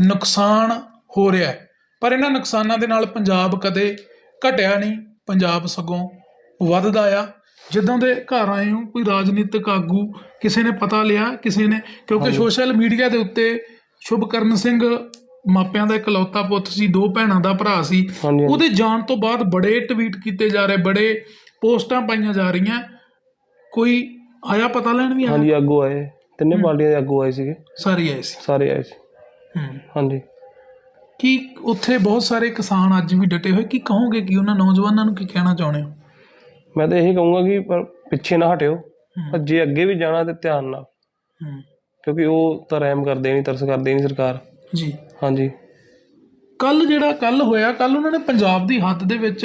ਨੁਕਸਾਨ ਹੋ ਰਿਹਾ ਹੈ। ਪਰ ਇਹਨਾਂ ਨੁਕਸਾਨਾਂ ਦੇ ਨਾਲ ਪੰਜਾਬ ਕਦੇ ਘਟਿਆ ਨਹੀਂ ਪੰਜਾਬ ਸਗੋਂ ਵੱਧਦਾ ਆ। ਜਦੋਂ ਦੇ ਘਰ ਆਏ ਹੋ ਕੋਈ ਰਾਜਨੀਤਿਕ ਆਗੂ ਕਿਸੇ ਨੇ ਪਤਾ ਲਿਆ ਕਿਸੇ ਨੇ ਕਿਉਂਕਿ ਸੋਸ਼ਲ ਮੀਡੀਆ ਦੇ ਉੱਤੇ ਸ਼ੁਭਕਰਨ ਸਿੰਘ ਮਾਪਿਆਂ ਦਾ ਇਕਲੌਤਾ ਪੁੱਤ ਸੀ ਦੋ ਭੈਣਾਂ ਦਾ ਭਰਾ ਸੀ। ਹਾਂਜੀ ਹਾਂਜੀ। ਉਹਦੇ ਜਾਣ ਤੋਂ ਬਾਅਦ ਬੜੇ ਟਵੀਟ ਕੀਤੇ ਜਾ ਰਹੇ ਬੜੇ ਪੋਸਟਾਂ ਪਾਈਆਂ ਜਾ ਰਹੀਆਂ। ਕੋਈ ਆਇਆ ਪਤਾ ਲੈਣ ਵੀ ਆਇਆ? ਹਾਂਜੀ ਆਗੂ ਆਏ। ਤਿੰਨੇ ਪਾਰਟੀਆਂ ਦੇ ਆਗੂ ਆਏ ਸੀਗੇ। ਸਾਰੇ ਆਏ ਸੀ? ਸਾਰੇ ਆਏ ਸੀ। ਹੂੰ। ਹਾਂਜੀ। ਕੀ ਉੱਥੇ ਬਹੁਤ ਸਾਰੇ ਕਿਸਾਨ ਅੱਜ ਵੀ ਡਟੇ ਹੋਏ? ਕੀ ਕਹੋਗੇ ਕਿ ਉਹਨਾਂ ਨੌਜਵਾਨਾਂ ਨੂੰ ਕੀ ਕਹਿਣਾ ਚਾਹੁੰਦੇ ਹੋ? ਮੈਂ ਤਾਂ ਇਹੀ ਕਹੂੰਗਾ ਕਿ ਪਰ ਪਿੱਛੇ ਨਾ ਹਟਿਓ। ਪਰ ਹੂੰ, ਜੇ ਅੱਗੇ ਵੀ ਜਾਣਾ ਤੇ ਧਿਆਨ ਨਾਲ। ਹੂੰ, ਕਿਉਂਕਿ ਉਹ ਤਾਂ ਰਹਿਮ ਕਰਦੇ ਨਹੀਂ ਤਰਸ ਕਰਦੇ ਨਹੀਂ ਸਰਕਾਰ। ਜੀ। ਹਾਂਜੀ। ਕੱਲ ਜਿਹੜਾ ਕੱਲ ਹੋਇਆ ਕੱਲ ਉਹਨਾਂ ਨੇ ਪੰਜਾਬ ਦੀ ਹੱਦ ਦੇ ਵਿੱਚ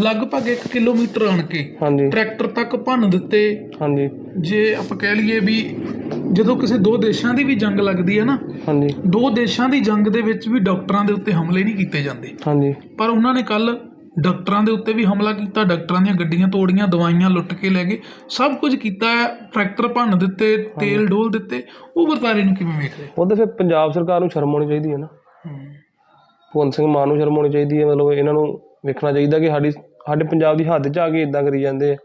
ਲਗਭਗ 1 ਕਿਲੋਮੀਟਰ ਆਣ ਕੇ ਹਾਂਜੀ। ਟਰੈਕਟਰ ਤੱਕ ਭੰਨ ਦਿੱਤੇ। ਹਾਂਜੀ। ਜੇ ਆਪਾਂ ਕਹਿ ਲਈਏ ਵੀ ਜਦੋਂ ਕਿਸੇ ਦੋ ਦੇਸ਼ਾਂ ਦੀ ਵੀ ਜੰਗ ਲੱਗਦੀ ਹੈ ਨਾ ਹਾਂਜੀ। ਦੋ ਦੇਸ਼ਾਂ ਦੀ ਜੰਗ ਦੇ ਵਿੱਚ ਵੀ ਡਾਕਟਰਾਂ ਦੇ ਉੱਤੇ ਹਮਲੇ ਨਹੀਂ ਕੀਤੇ ਜਾਂਦੇ। ਹਾਂਜੀ। ਪਰ ਉਹਨਾਂ ਨੇ ਕੱਲ ਡਾਕਟਰਾਂ ਦੇ ਉੱਤੇ ਵੀ ਹਮਲਾ ਕੀਤਾ ਡਾਕਟਰਾਂ ਦੀਆਂ ਗੱਡੀਆਂ ਤੋੜੀਆਂ ਦਵਾਈਆਂ ਲੁੱਟ ਕੇ ਲੈ ਗਏ। ਸਭ ਕੁਝ ਕੀਤਾ ਹੈ, ਟਰੈਕਟਰ ਭੰਨ ਦਿੱਤੇ ਤੇਲ ਡੋਲ ਦਿੱਤੇ। ਉਹ ਵਰਤਾਰੇ ਨੂੰ ਕਿਵੇਂ ਵੇਖ ਰਹੇ? ਉਹ ਤਾਂ ਫਿਰ ਪੰਜਾਬ ਸਰਕਾਰ ਨੂੰ ਸ਼ਰਮ ਆਉਣੀ ਚਾਹੀਦੀ ਹੈ ਨਾ। ਭਗਵੰਤ ਸਿੰਘ ਮਾਨ ਨੂੰ ਸ਼ਰਮ ਆਉਣੀ ਚਾਹੀਦੀ ਹੈ ਮਤਲਬ ਇਹਨਾਂ ਨੂੰ ਵੇਖਣਾ ਚਾਹੀਦਾ ਕਿ ਸਾਡੀ ਸਾਡੇ ਪੰਜਾਬ ਦੀ ਹੱਦ 'ਚ ਆ ਕੇ ਇਦਾਂ ਕਰੀ ਜਾਂਦੇ ਆ।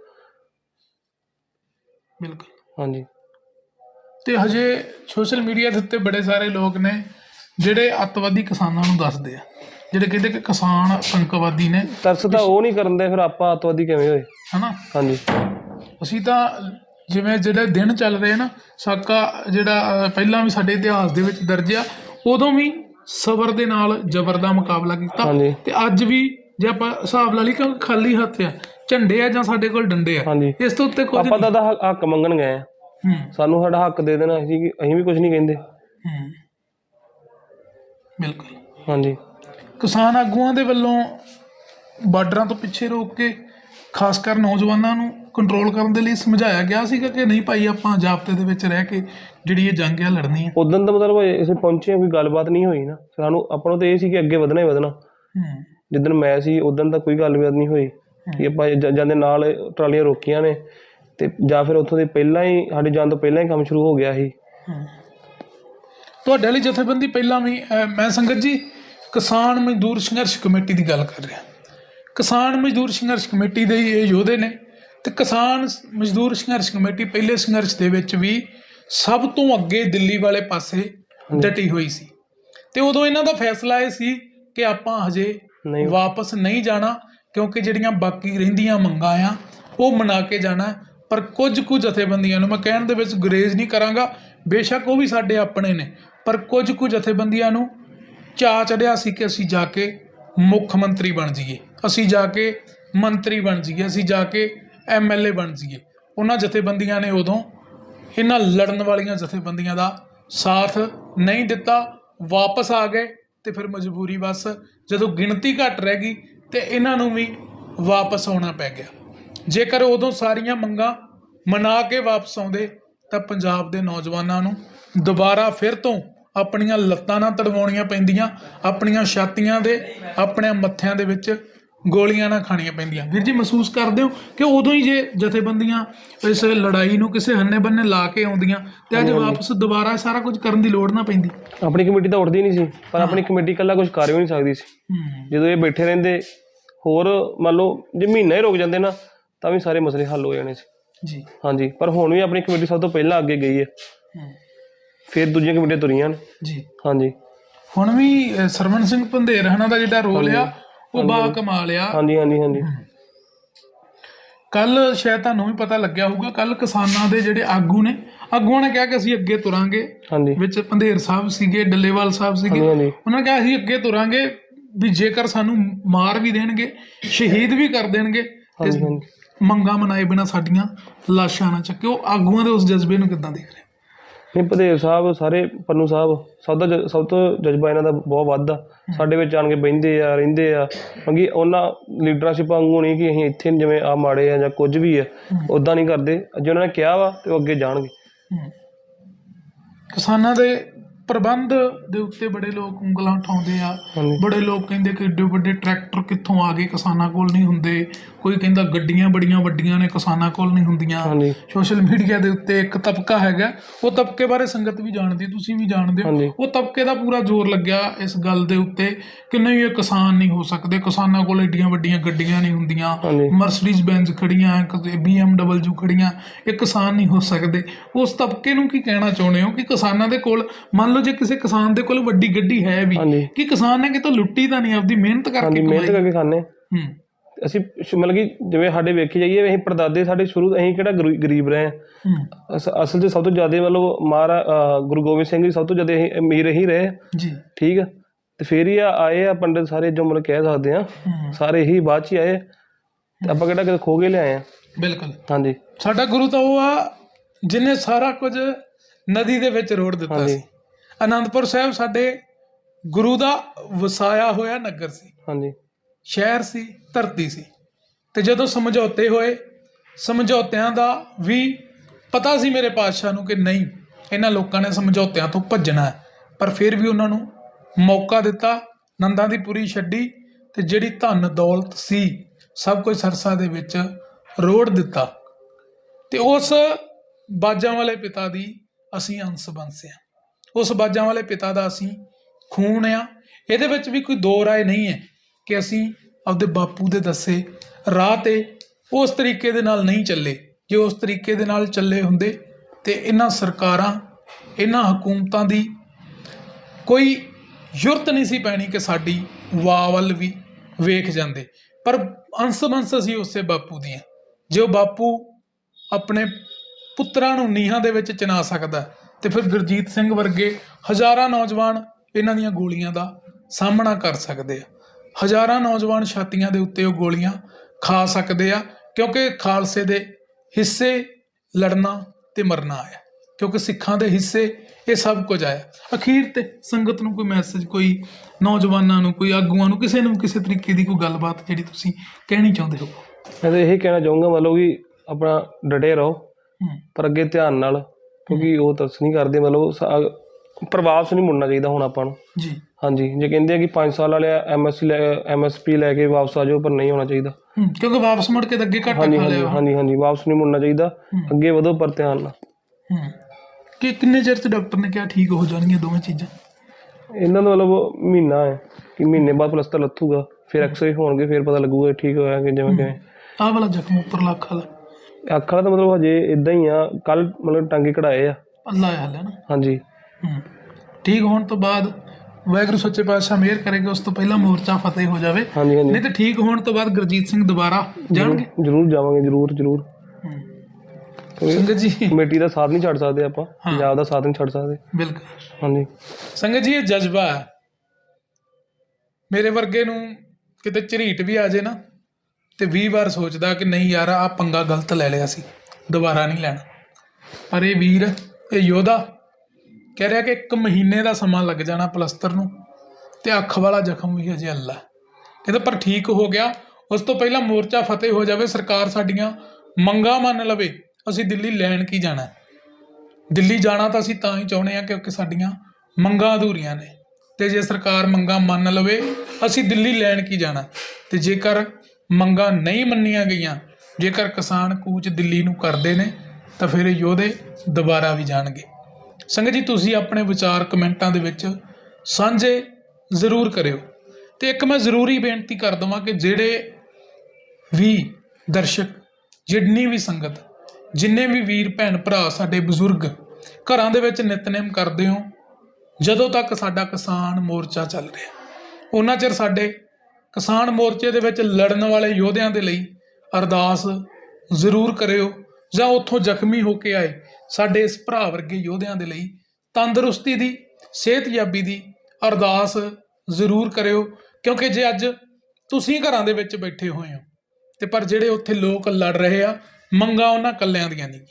ਬਿਲਕੁਲ। ਹਾਂਜੀ। ਤੇ ਹਜੇ ਸੋਸ਼ਲ ਮੀਡੀਆ ਦੇ ਉੱਤੇ ਬੜੇ ਸਾਰੇ ਲੋਕ ਨੇ ਜਿਹੜੇ ਅੱਤਵਾਦੀ ਕਿਸਾਨਾਂ ਨੂੰ ਦੱਸਦੇ ਆ। ਜਿਹੜੇ ਕਹਿੰਦੇ ਕਿ ਕਿਸਾਨ ਆਤੰਕਵਾਦੀ ਨੇ ਤਰਸ ਤਾਂ ਉਹ ਨਹੀਂ ਕਰਨ ਦੇ ਫਿਰ ਆਪਾਂ ਅੱਤਵਾਦੀ ਕਿਵੇਂ ਹੋਏ? ਹਨਾ? ਹਾਂਜੀ। ਅਸੀਂ ਤਾਂ ਜਿਵੇਂ ਜਿਹੜੇ ਦਿਨ ਚੱਲ ਰਹੇ ਨਾ ਸਾਕਾ ਜਿਹੜਾ ਪਹਿਲਾਂ ਵੀ ਸਾਡੇ ਇਤਿਹਾਸ ਦੇ ਵਿੱਚ ਦਰਜ ਆ ਉਦੋਂ ਵੀ ਸਬਰ ਦੇ ਨਾਲ ਜ਼ਬਰ ਦਾ ਮੁਕਾਬਲਾ ਕੀਤਾ। ਤੇ ਅੱਜ ਵੀ ਜੇ ਆਪਾਂ ਹਿਸਾਬ ਲਾ ਲਈ ਕਿ ਖਾਲੀ ਹੱਥ ਆ ਝੰਡੇ ਆ ਜਾਂ ਸਾਡੇ ਕੋਲ ਡੰਡੇ ਆ ਇਸ ਤੋਂ ਉੱਤੇ ਕੁਝ ਆਪਾਂ ਤਾਂ ਉਹਦਾ ਹੱਕ- ਮੰਗਣ ਗਏ ਆ। ਸਾਨੂੰ ਸਾਡਾ ਹੱਕ ਦੇ ਦੇਣਾ ਅਸੀਂ ਅਸੀਂ ਵੀ ਕੁਝ ਨਹੀਂ ਕਹਿੰਦੇ। ਬਿਲਕੁਲ। ਹਾਂਜੀ। ਕਿਸਾਨ ਆਗੂਆਂ ਦੇ ਵੱਲੋਂ ਬਾਰਡਰਾਂ ਤੋਂ ਪਿੱਛੇ ਰੋਕ ਕੇ ਖਾਸ ਕਰ ਨੌਜਵਾਨਾਂ ਨੂੰ ਕੰਟਰੋਲ ਕਰਨ ਦੇ ਲਈ ਸਮਝਾਇਆ ਗਿਆ ਸੀਗਾ ਕਿ ਨਹੀਂ ਭਾਈ ਆਪਾਂ ਜਾਬਤੇ ਦੇ ਵਿੱਚ ਰਹਿ ਕੇ ਜਿਹੜੀ ਇਹ ਜੰਗ ਆ ਲੜਨੀ ਆ। ਉਦੋਂ ਤਾਂ ਮਤਲਬ ਅਸੀਂ ਪਹੁੰਚੇ ਹਾਂ, ਕੋਈ ਗੱਲਬਾਤ ਨਹੀਂ ਹੋਈ ਨਾ। ਸਾਨੂੰ ਆਪਾਂ ਨੂੰ ਤਾਂ ਇਹ ਸੀ ਕਿ ਅੱਗੇ ਵਧਣਾ ਹੀ ਵਧਣਾ। ਹੂੰ। ਜਿੱਦਣ ਮੈਂ ਸੀ ਉਦੋਂ ਤਾਂ ਕੋਈ ਗੱਲਬਾਤ ਨਹੀਂ ਹੋਈ ਕਿ ਆਪਾਂ ਜਾਂਦੇ ਨਾਲ ਟਰਾਲੀਆਂ ਰੋਕੀਆਂ ਨੇ ਤੇ ਜਾਂ ਫਿਰ ਉੱਥੋਂ ਦੇ ਪਹਿਲਾਂ ਹੀ ਸਾਡੇ ਜਾਣ ਤੋਂ ਪਹਿਲਾਂ ਹੀ ਕੰਮ ਸ਼ੁਰੂ ਹੋ ਗਿਆ ਸੀ। ਤੁਹਾਡੇ ਵਾਲੀ ਜਥੇਬੰਦੀ ਪਹਿਲਾਂ ਵੀ ਮੈਂ ਸੰਗਤ ਜੀ ਕਿਸਾਨ ਮਜ਼ਦੂਰ ਸੰਘਰਸ਼ ਕਮੇਟੀ ਦੀ ਗੱਲ ਕਰ ਰਿਹਾ। ਕਿਸਾਨ ਮਜ਼ਦੂਰ ਸੰਘਰਸ਼ ਕਮੇਟੀ ਦੇ ਇਹ ਯੋਧੇ ਨੇ ਤੇ ਕਿਸਾਨ ਮਜ਼ਦੂਰ ਸੰਘਰਸ਼ ਕਮੇਟੀ ਪਹਿਲੇ ਸੰਘਰਸ਼ ਦੇ ਵਿੱਚ ਵੀ ਸਭ ਤੋਂ ਅੱਗੇ ਦਿੱਲੀ ਵਾਲੇ ਪਾਸੇ ਡਟੀ ਹੋਈ ਸੀ। ਤੇ ਉਦੋਂ ਇਹਨਾਂ ਦਾ ਫੈਸਲਾ ਇਹ ਸੀ ਕਿ ਆਪਾਂ ਹਜੇ ਵਾਪਸ ਨਹੀਂ ਜਾਣਾ ਕਿਉਂਕਿ ਜਿਹੜੀਆਂ ਬਾਕੀ ਰਹਿੰਦੀਆਂ ਮੰਗਾਂ ਆ ਉਹ ਮਨਾ ਕੇ ਜਾਣਾ। ਪਰ ਕੁਝ ਕੁ ਜਥੇਬੰਦੀਆਂ ਨੂੰ ਮੈਂ ਕਹਿਣ ਦੇ ਵਿੱਚ ਗੁਰੇਜ਼ ਨਹੀਂ ਕਰਾਂਗਾ ਬੇਸ਼ੱਕ ਉਹ ਵੀ ਸਾਡੇ ਆਪਣੇ ਨੇ ਪਰ ਕੁਝ ਕੁ ਜਥੇਬੰਦੀਆਂ ਨੂੰ ਚਾਅ ਚੜਿਆ ਸੀ ਕਿ ਅਸੀਂ ਜਾ ਕੇ ਮੁੱਖ ਮੰਤਰੀ ਬਣ ਜਾਈਏ। ਅਸੀਂ ਜਾ ਕੇ ਮੰਤਰੀ ਬਣ ਜਾਈਏ, ਅਸੀਂ ਜਾ ਕੇ ਐਮਐਲਏ ਬਣ ਜਾਈਏ। ਉਹਨਾਂ ਜਥੇਬੰਦੀਆਂ ਨੇ ਉਦੋਂ ਇਹਨਾਂ ਲੜਨ ਵਾਲੀਆਂ ਜਥੇਬੰਦੀਆਂ ਦਾ ਸਾਥ ਨਹੀਂ ਦਿੱਤਾ, ਵਾਪਸ ਆ ਗਏ ਤੇ ਫਿਰ ਮਜਬੂਰੀ ਬਸ ਜਦੋਂ ਗਿਣਤੀ ਘਟ ਰਹਿ ਗਈ ਤੇ ਇਹਨਾਂ ਨੂੰ ਵੀ ਵਾਪਸ ਆਉਣਾ ਪੈ ਗਿਆ। ਜੇਕਰ ਉਦੋਂ ਸਾਰੀਆਂ ਮੰਗਾਂ ਮਨਾ ਕੇ ਵਾਪਸ ਆਉਂਦੇ ਤਾਂ ਪੰਜਾਬ ਦੇ ਨੌਜਵਾਨਾਂ ਨੂੰ ਦੁਬਾਰਾ ਫਿਰ ਤੋਂ ਆਪਣੀਆਂ ਲੱਤਾਂ ਨਾਲ ਤੜਵਾਉਣੀਆਂ ਪੈਂਦੀਆਂ ਆਪਣੀਆਂ ਛਾਤੀਆਂ ਦੇ ਆਪਣੇ ਮੱਥਿਆਂ ਦੇ ਵਿੱਚ ਗੋਲੀਆਂ ਨਾ ਖਾਣੀਆਂ ਪੈਂਦੀਆਂ। ਵੀਰ ਜੀ ਮਹਿਸੂਸ ਕਰਦੇ ਹੋ ਕਿ ਉਦੋਂ ਹੀ ਜੇ ਜਥੇਬੰਦੀਆਂ ਇਸ ਲੜਾਈ ਨੂੰ ਕਿਸੇ ਹੰਨੇ ਬੰਨੇ ਲਾ ਕੇ ਆਉਂਦੀਆਂ ਤੇ ਅੱਜ ਵਾਪਸ ਦੁਬਾਰਾ ਸਾਰਾ ਕੁਝ ਕਰਨ ਦੀ ਲੋੜ ਨਾ ਪੈਂਦੀ? ਆਪਣੀ ਕਮੇਟੀ ਤਾਂ ਉੱਠਦੀ ਨਹੀਂ ਸੀ ਪਰ ਆਪਣੀ ਕਮੇਟੀ ਇਕੱਲਾ ਕੁਝ ਕਰ ਵੀ ਨਹੀਂ ਸਕਦੀ ਸੀ। ਜਦੋਂ ਇਹ ਬੈਠੇ ਰਹਿੰਦੇ ਹੋਰ ਮੰਨ ਲਓ ਜੇ ਮਹੀਨਾ ਹੀ ਰੁਕ ਜਾਂਦੇ ਨਾ ਤਾਂ ਵੀ ਸਾਰੇ ਮਸਲੇ ਹੱਲ ਹੋ ਜਾਣੇ ਸੀ। ਜੀ। ਹਾਂਜੀ ਪਰ ਹੁਣ ਵੀ ਆਪਣੀ ਕਮੇਟੀ ਸਭ ਤੋਂ ਪਹਿਲਾਂ ਅੱਗੇ ਗਈ ਹੂੰ। ਫਿਰ ਦੂਜੀਆਂ ਕਮੇਟੀਆਂ ਤੁਰੀਆਂ ਨੇ। ਜੀ। ਹਾਂਜੀ। ਹੁਣ ਵੀ ਅ, ਸਰਵਣ ਸਿੰਘ ਪੰਧੇਰ ਹਨਾ ਦਾ ਜਿਹੜਾ ਰੋਲ ਆ ਉਹ ਬਾ ਕਮਾਲ ਆ ਹਾਂਜੀ ਹਾਂਜੀ ਹਾਂਜੀ। ਕੱਲ ਸ਼ਾਇਦ ਤੁਹਾਨੂੰ ਵੀ ਪਤਾ ਲੱਗਿਆ ਹੋਊਗਾ ਕੱਲ ਕਿਸਾਨਾਂ ਦੇ ਜਿਹੜੇ ਆਗੂ ਨੇ ਆਗੂਆਂ ਨੇ ਕਿਹਾ ਕਿ ਅਸੀਂ ਅੱਗੇ ਤੁਰਾਂਗੇ। ਹਾਂਜੀ। ਵਿੱਚ ਪੰਧੇਰ ਸਾਹਿਬ ਸੀਗੇ ਡੱਲੇਵਾਲ ਸਾਹਿਬ ਸੀਗੇ। ਹਾਂਜੀ ਹਾਂਜੀ। ਉਹਨਾਂ ਨੇ ਕਿਹਾ ਅਸੀਂ ਅੱਗੇ ਤੁਰਾਂਗੇ ਵੀ ਜੇਕਰ ਸਾਨੂੰ ਮਾਰ ਵੀ ਦੇਣਗੇ ਸ਼ਹੀਦ ਵੀ ਕਰ ਦੇਣਗੇ ਤੇ ਹਾਂਜੀ ਹਾਂਜੀ। ਮੰਗਾ ਮਨਾਏ ਬਿਨਾ ਸਾਡੀਆਂ ਲਾਸ਼ਾਂ ਨਾ ਚੱਕਿਓ। ਆਗੂਆਂ ਦੇ ਉਸ ਜਜ਼ਬੇ ਨੂੰ ਕਿੱਦਾਂ ਦੇਖ ਰਹੇ ਨਹੀਂ ਭਦੇਵ ਸਾਹਿਬ, ਸਾਰੇ ਪੰਨੂ ਸਾਹਿਬ, ਸਭ ਦਾ ਜ- ਸਭ ਤੋਂ ਜਜ਼ਬਾ ਇਹਨਾਂ ਦਾ ਬਹੁਤ ਵੱਧ ਆ। ਸਾਡੇ ਵਿੱਚ ਆਣ ਕੇ ਬਹਿੰਦੇ ਆ, ਰਹਿੰਦੇ ਆ। ਕਿਉਂਕਿ ਉਹਨਾਂ ਲੀਡਰਸ਼ਿਪ ਵਾਂਗੂ ਨਹੀਂ ਕਿ ਅਸੀਂ ਇੱਥੇ ਜਿਵੇਂ ਆ ਮਾੜੇ ਆ ਜਾਂ ਕੁਝ ਵੀ ਆ ਉਦਾਂ ਨਹੀਂ ਕਰਦੇ। ਜੇ ਉਹਨਾਂ ਨੇ ਕਿਹਾ ਵਾ ਤੇ ਉਹ ਅੱਗੇ ਜਾਣਗੇ। ਹਮ। ਕਿਸਾਨਾਂ ਦੇ ਪ੍ਰਬੰਧ ਦੇ ਉੱਤੇ ਬੜੇ ਲੋਕ ਉਂਗਲਾਂ ਉਠਾਉਂਦੇ ਆ। ਬੜੇ ਲੋਕ ਕਹਿੰਦੇ ਕਿ ਏਡੇ ਵੱਡੇ ਟਰੈਕਟਰ ਕਿੱਥੋਂ ਆ ਗਏ ਕਿਸਾਨਾਂ ਕੋਲ ਨਹੀਂ ਹੁੰਦੇ। ਕੋਈ ਕਹਿੰਦਾ ਗੱਡੀਆਂ ਬੜੀਆਂ ਵੱਡੀਆਂ ਨੇ ਕਿਸਾਨਾਂ ਕੋਲ ਨਹੀਂ ਹੁੰਦੀਆਂ। ਸੋਸ਼ਲ ਮੀਡੀਆ ਦੇ ਉੱਤੇ ਇੱਕ ਤਬਕਾ ਹੈਗਾ। ਉਹ ਤਬਕੇ ਬਾਰੇ ਸੰਗਤ ਵੀ ਜਾਣਦੀ ਤੁਸੀਂ ਵੀ ਜਾਣਦੇ ਹੋ। ਉਹ ਤਬਕੇ ਦਾ ਪੂਰਾ ਜ਼ੋਰ ਲੱਗਿਆ ਇਸ ਗੱਲ ਦੇ ਉੱਤੇ ਕਿ ਨਹੀਂ ਇਹ ਕਿਸਾਨ ਨਹੀਂ ਹੋ ਸਕਦੇ। ਕਿਸਾਨਾਂ ਕੋਲ ਏਡੀਆਂ ਵੱਡੀਆਂ ਗੱਡੀਆਂ ਨਹੀਂ ਹੁੰਦੀਆਂ। ਮਰਸੀਡੀਜ਼ ਬੈਂਜ਼ ਖੜੀਆਂ ਕਦੇ BMW ਖੜੀਆਂ। ਇਹ ਕਿਸਾਨ ਨਹੀਂ ਹੋ ਸਕਦੇ। ਉਸ ਤਬਕੇ ਨੂੰ ਕੀ ਕਹਿਣਾ ਚਾਹੁੰਦੇ ਹੋ ਕਿ ਕਿਸਾਨਾਂ ਦੇ ਕੋਲ ਮੰਨ ਲਓ ਜੇ ਕਿਸੇ ਕਿਸਾਨ ਦੇ ਕੋਲ ਵੱਡੀ ਗੱਡੀ ਹੈ ਵੀ ਹਾਂਜੀ। ਕਿ ਕਿਸਾਨ ਨੇ ਕਿਤੋਂ ਲੁੱਟੀ ਤਾਂ ਨਹੀਂ ਆਪਦੀ ਮਿਹਨਤ ਹਾਂਜੀ ਕਰਕੇ ਮਿਹਨਤ ਕਮਾਈ। ਕਰਕੇ ਖਾਂਦੇ ਹੂੰ। ਅਸੀਂ ਸ਼- ਮਤਲਬ ਕਿ ਜਿਵੇਂ ਸਾਡੇ ਵੇਖੀ ਜਾਈਏ ਅਸੀਂ ਪਰਦਾਦੇ ਸਾਡੇ ਸ਼ੁਰੂ ਅਸੀਂ ਕਿਹੜਾ ਗਰੀ- ਗਰੀਬ ਰਹੇ ਹੂੰ। ਅਸ- ਅਸਲ 'ਚ ਸਭ ਤੋਂ ਜ਼ਿਆਦਾ ਮਤਲਬ ਮਹਾਰਾ ਅ, ਗੁਰੂ ਗੋਬਿੰਦ ਸਿੰਘ ਜੀ ਸਭ ਤੋਂ ਜ਼ਿਆਦਾ ਅਸੀਂ ਅਮੀਰ ਹੀ ਰਹੇ। ਜੀ। ਠੀਕ ਆ? ਤੇ ਫਿਰ ਹੀ ਆ ਆਏ ਆ ਪੰਡਤ ਸਾਰੇ ਜੋ ਮਤਲਬ ਕਹਿ ਸਕਦੇ ਆ। ਹੂੰ। ਸਾਰੇ ਹੀ ਬਾਅਦ ਚ ਹੀ ਆਏ। ਤੇ ਆਪਾਂ ਕਿਹੜਾ ਕਿਤੇ ਖੋ ਕੇ ਲਿਆਏ ਆ। ਬਿਲਕੁਲ। ਹਾਂਜੀ। ਸਾਡਾ ਗੁਰੂ ਤਾਂ ਉਹ ਆ ਜਿਨੇ ਸਾਰਾ ਕੁਝ ਨਦੀ ਦੇ ਵਿੱਚ ਰੋੜ ਦਿੱਤਾ ਹਾਂਜੀ। ਸੀ। ਆਨੰਦਪੁਰ ਸਾਹਿਬ ਸਾਡੇ ਗੁਰੂ ਦਾ ਵਸਾਇਆ ਹੋਇਆ ਨਗਰ ਸੀ। ਹਾਂਜੀ। ਸ਼ਹਿਰ ਸੀ ਧਰਤੀ ਸੀ। ਤੇ ਜਦੋਂ ਸਮਝੌਤੇ ਹੋਏ ਸਮਝੌਤਿਆਂ ਦਾ ਵੀ ਪਤਾ ਸੀ ਮੇਰੇ ਪਾਤਸ਼ਾਹ ਨੂੰ ਕਿ ਨਹੀਂ ਇਹਨਾਂ ਲੋਕਾਂ ਨੇ ਸਮਝੌਤਿਆਂ ਤੋਂ ਭੱਜਣਾ ਹੈ। ਪਰ ਫਿਰ ਵੀ ਉਹਨਾਂ ਨੂੰ ਮੌਕਾ ਦਿੱਤਾ ਨੰਦਾਂ ਦੀ ਪੁਰੀ ਛੱਡੀ ਤੇ ਜਿਹੜੀ ਧਨ ਦੌਲਤ ਸੀ ਸਭ ਕੁਝ ਸਰਸਾ ਦੇ ਵਿੱਚ ਰੋੜ ਦਿੱਤਾ। ਤੇ ਉਸ ਬਾਜਾਂ ਵਾਲੇ ਪਿਤਾ ਦੀ ਅਸੀਂ ਅੰਸ਼ ਬੰਸੇ ਹਾਂ ਉਸ ਬਾਜਾਂ ਵਾਲੇ ਪਿਤਾ ਦਾ ਅਸੀਂ ਖੂਨ ਆ। ਇਹਦੇ ਵਿੱਚ ਵੀ ਕੋਈ ਦੋ ਰਾਏ ਨਹੀਂ ਹੈ ਕਿ ਅਸੀਂ ਆਪਦੇ ਬਾਪੂ ਦੇ ਦੱਸੇ ਰਾਹ ਤੇ ਉਸ ਤਰੀਕੇ ਦੇ ਨਾਲ ਨਹੀਂ ਚੱਲੇ। ਜੇ ਉਸ ਤਰੀਕੇ ਦੇ ਨਾਲ ਚੱਲੇ ਹੁੰਦੇ ਤੇ ਇਹਨਾਂ ਸਰਕਾਰਾਂ, ਇਹਨਾਂ ਹਕੂਮਤਾਂ ਦੀ ਕੋਈ ਯੁਰਤ ਨਹੀਂ ਸੀ ਪੈਣੀ ਕਿ ਸਾਡੀ ਵਾਹ ਵੱਲ ਵੀ ਵੇਖ ਜਾਂਦੇ। ਪਰ ਅੰਸ ਬੰਸ ਅਸੀਂ ਉਸੇ ਬਾਪੂ ਦੀਆਂ। ਜੋ ਬਾਪੂ ਆਪਣੇ ਪੁੱਤਰਾਂ ਨੂੰ ਨੀਹਾਂ ਦੇ ਵਿੱਚ ਚਿਣਾ ਸਕਦਾ ਤੇ ਫਿਰ ਗੁਰਜੀਤ ਸਿੰਘ ਵਰਗੇ ਹਜ਼ਾਰਾਂ ਨੌਜਵਾਨ ਇਹਨਾਂ ਦੀਆਂ ਗੋਲੀਆਂ ਦਾ ਸਾਹਮਣਾ ਕਰ ਸਕਦੇ ਆ। ਹਜ਼ਾਰਾਂ ਨੌਜਵਾਨ ਛਾਤੀਆਂ ਦੇ ਉੱਤੇ ਉਹ ਗੋਲੀਆਂ ਖਾ ਸਕਦੇ ਆ ਕਿਉਂਕਿ ਖਾਲਸੇ ਦੇ ਹਿੱਸੇ ਲੜਨਾ ਤੇ ਮਰਨਾ ਆਇਆ। ਕਿਉਂਕਿ ਸਿੱਖਾਂ ਦੇ ਹਿੱਸੇ ਇਹ ਸਭ ਕੁਝ ਆਇਆ। ਅਖੀਰ ਤੇ ਸੰਗਤ ਨੂੰ ਕੋਈ ਮੈਸੇਜ ਕੋਈ ਨੌਜਵਾਨਾਂ ਨੂੰ ਕੋਈ ਆਗੂਆਂ ਨੂੰ ਕਿਸੇ ਨੂੰ ਕਿਸੇ ਤਰੀਕੇ ਦੀ ਕੋਈ ਗੱਲਬਾਤ ਜਿਹੜੀ ਤੁਸੀਂ ਕਹਿਣੀ ਚਾਹੁੰਦੇ ਹੋ? ਮੈਂ ਤਾਂ ਇਹ ਕਹਿਣਾ ਚਾਹੂੰਗਾ ਮਤਲਬ ਕਿ ਆਪਣਾ ਡਟੇ ਰਹੋ ਪਰ ਅੱਗੇ ਧਿਆਨ ਨਾਲ ਕਿਉਂਕਿ ਉਹ ਤਰਸ ਨਹੀਂ ਕਰਦੇ ਮਤਲਬ ਸ- ਪ੍ਰਭਾਵ ਨਹੀਂ ਮੁੜਨਾ ਚਾਹੀਦਾ ਹੁਣ ਆਪਾਂ ਨੂੰ। ਜੀ। ਹਾਂਜੀ ਜੇ ਕਹਿੰਦੇ ਆ ਕਿ 5 ਸਾਲ ਵਾਲੇ ਐਮਐਸਸੀ ਐਮਐਸਪੀ ਲੈ ਕੇ ਵਾਪਸ ਆ ਜਾਓ ਪਰ ਨਹੀਂ ਹੋਣਾ ਚਾਹੀਦਾ। ਹੂੰ, ਕਿਉਂਕਿ ਵਾਪਸ ਮੁੜ ਕੇ ਤਾਂ ਅੱਗੇ ਘਾਟਾ ਹਾਂਜੀ ਖਾ ਹਾਂਜੀ ਲਿਆ ਹਾਂਜੀ ਹਾਂਜੀ ਵਾਪਸ ਨਹੀਂ ਮੁੜਨਾ ਚਾਹੀਦਾ। ਹੂੰ। ਅੱਗੇ ਵਧੋ ਪਰ ਧਿਆਨ ਨਾਲ। ਹੂੰ। ਕਿ ਕਿੰਨੇ ਚਿਰ ਚ ਡਾਕਟਰ ਨੇ ਕਿਹਾ ਠੀਕ ਹੋ ਜਾਣਗੀਆਂ ਦੋਵੇਂ ਚੀਜ਼ਾਂ? ਇਹਨਾਂ ਦਾ ਮਤਲਬ ਮਹੀਨਾ ਹੈ ਕਿ ਮਹੀਨੇ ਬਾਅਦ ਪਲਸਤਰ ਲੱਥੂਗਾ। ਫਿਰ ਐਕਸਰੇ ਹੋਣਗੇ ਫਿਰ ਪਤਾ ਲੱਗੂਗਾ ਠੀਕ ਹੋਇਆ ਕਿ ਜਿਵੇਂ ਕਿਵੇਂ। ਆਹ ਵਾਲਾ ਜ਼ਖਮ ਉੱਪਰ ਲੱਖ ਵਾਲਾ। ਅੱਖਾਂ ਦਾ ਮਤਲਬ ਹਜੇ ਇਦਾਂ ਹੀ ਆ ਕੱਲ ਮਤਲਬ ਟਾਂਗੇ ਕਢਾਏ ਆ। ਅੱਲਾ ਹਲੇ ਨਾ। ਹਾਂਜੀ। ਹੂੰ। ਠੀਕ ਹੋਣ ਤੋਂ ਬਾਅਦ ਵਾਹਿਗੁਰੂ ਸੱਚੇ ਪਾਤਸ਼ਾਹ ਮਿਹਰ ਕਰੇਗਾ ਉਸ ਤੋਂ ਪਹਿਲਾਂ ਮੋਰਚਾ ਫਤਿਹ ਹੋ ਜਾਵੇ। ਹਾਂਜੀ ਹਾਂਜੀ। ਨਹੀਂ ਤਾਂ ਠੀਕ ਹੋਣ ਤੋਂ ਬਾਅਦ ਗੁਰਜੀਤ ਸਿੰਘ ਦੁਬਾਰਾ ਜਾਣਗੇ। ਜ਼ਰੂਰ ਜਾਵਾਂਗੇ ਜ਼ਰੂਰ ਜ਼ਰੂਰ। ਹੂੰ। ਸੰਗਤ ਜੀ। ਕਮੇਟੀ ਦਾ ਸਾਥ ਨਹੀਂ ਛੱਡ ਸਕਦੇ ਆਪਾਂ ਹਾਂ। ਪੰਜਾਬ ਦਾ ਸਾਥ ਨਹੀਂ ਛੱਡ ਸਕਦੇ। ਬਿਲਕੁਲ। ਹਾਂਜੀ। ਸੰਗਤ ਜੀ ਇਹ ਜਜ਼ਬਾ ਹੈ। ਮੇਰੇ ਵਰਗੇ ਨੂੰ ਕਿਤੇ ਝਰੀਟ ਵੀ ਆ ਜੇ ਨਾ ਤੇ 20 ਵਾਰ ਸੋਚਦਾ ਕਿ ਨਹੀਂ ਯਾਰ ਆ ਪੰਗਾ ਗਲਤ ਲੈ ਲਿਆ ਸੀ, ਦੁਬਾਰਾ ਨਹੀਂ ਲੈਣਾ। ਪਰ ਇਹ ਵੀਰ, ਇਹ ਯੋਧਾ ਕਹਿ ਰਿਹਾ ਕਿ ਇੱਕ ਮਹੀਨੇ ਦਾ ਸਮਾਂ ਲੱਗ ਜਾਣਾ ਪਲਸਤਰ ਨੂੰ ਤੇ ਅੱਖ ਵਾਲਾ ਜ਼ਖਮ ਵੀ ਅਜੇ ਅੱਲਾ ਕਹਿੰਦਾ ਪਰ ਠੀਕ ਹੋ ਗਿਆ। ਉਸ ਤੋਂ ਪਹਿਲਾਂ ਮੋਰਚਾ ਫਤਿਹ ਹੋ ਜਾਵੇ, ਸਰਕਾਰ ਸਾਡੀਆਂ ਮੰਗਾਂ ਮੰਨ ਲਵੇ, ਅਸੀਂ ਦਿੱਲੀ ਲੈਣ ਕੀ ਜਾਣਾ ਦਿੱਲੀ ਜਾਣਾ ਤਾਂ ਅਸੀਂ ਤਾਂ ਹੀ ਚਾਹੁੰਦੇ ਆ ਕਿਉਂਕਿ ਸਾਡੀਆਂ ਮੰਗਾਂ ਅਧੂਰੀਆਂ ਨੇ। ਤੇ ਜੇ ਸਰਕਾਰ ਮੰਗਾਂ ਮੰਨ ਲਵੇ, ਅਸੀਂ ਦਿੱਲੀ ਲੈਣ ਕੀ ਜਾਣਾ ਤੇ ਜੇਕਰ ਮੰਗਾਂ ਨਹੀਂ ਮੰਨੀਆਂ ਗਈਆਂ। ਜੇਕਰ ਕਿਸਾਨ ਕੂਚ ਦਿੱਲੀ ਨੂੰ ਕਰਦੇ ਨੇ, ਤਾਂ ਫਿਰ ਯੋਧੇ ਦੁਬਾਰਾ ਵੀ ਜਾਣਗੇ। ਸੰਗਤ ਜੀ, ਤੁਸੀਂ ਆਪਣੇ ਵਿਚਾਰ ਕਮੈਂਟਾਂ ਦੇ ਵਿੱਚ ਸਾਂਝੇ ਜ਼ਰੂਰ ਕਰਿਓ। ਤੇ ਇੱਕ ਮੈਂ ਜ਼ਰੂਰੀ ਬੇਨਤੀ ਕਰ ਦਵਾਂ ਕਿ ਜਿਹੜੇ ਵੀ ਦਰਸ਼ਕ, ਜਿੰਨੀ ਵੀ ਸੰਗਤ, ਜਿੰਨੇ ਵੀ ਵੀਰ, ਭੈਣ, ਭਰਾ ਸਾਡੇ ਬਜ਼ੁਰਗ ਘਰਾਂ ਦੇ ਵਿੱਚ ਨਿਤਨੇਮ ਕਰਦੇ ਹੋ, ਜਦੋਂ ਤੱਕ ਸਾਡਾ ਕਿਸਾਨ ਮੋਰਚਾ ਚੱਲ ਰਿਹਾ, ਉਹਨਾਂ ਚਿਰ ਸਾਡੇ ਕਿਸਾਨ ਮੋਰਚੇ ਦੇ ਵਿੱਚ ਲੜਨ ਵਾਲੇ ਯੋਧਿਆਂ ਦੇ ਲਈ ਅਰਦਾਸ ਜ਼ਰੂਰ ਕਰਿਓ ਜਾਂ ਉੱਥੋਂ ਜ਼ਖਮੀ ਹੋ ਕੇ ਆਏ ਸਾਡੇ ਇਸ ਭਰਾ ਵਰਗੇ ਯੋਧਿਆਂ ਦੇ ਲਈ ਤੰਦਰੁਸਤੀ ਦੀ ਸਿਹਤਯਾਬੀ ਦੀ ਅਰਦਾਸ ਜ਼ਰੂਰ ਕਰਿਓ, ਕਿਉਂਕਿ ਜੇ ਅੱਜ ਤੁਸੀਂ ਘਰਾਂ ਦੇ ਵਿੱਚ ਬੈਠੇ ਹੋਏ ਹੋ ਤੇ ਪਰ ਜਿਹੜੇ ਉੱਥੇ ਲੋਕ ਲੜ ਰਹੇ ਆ, ਮੰਗਾਂ ਉਹਨਾਂ ਕੱਲਿਆਂ ਦੀਆਂ ਨਹੀਂ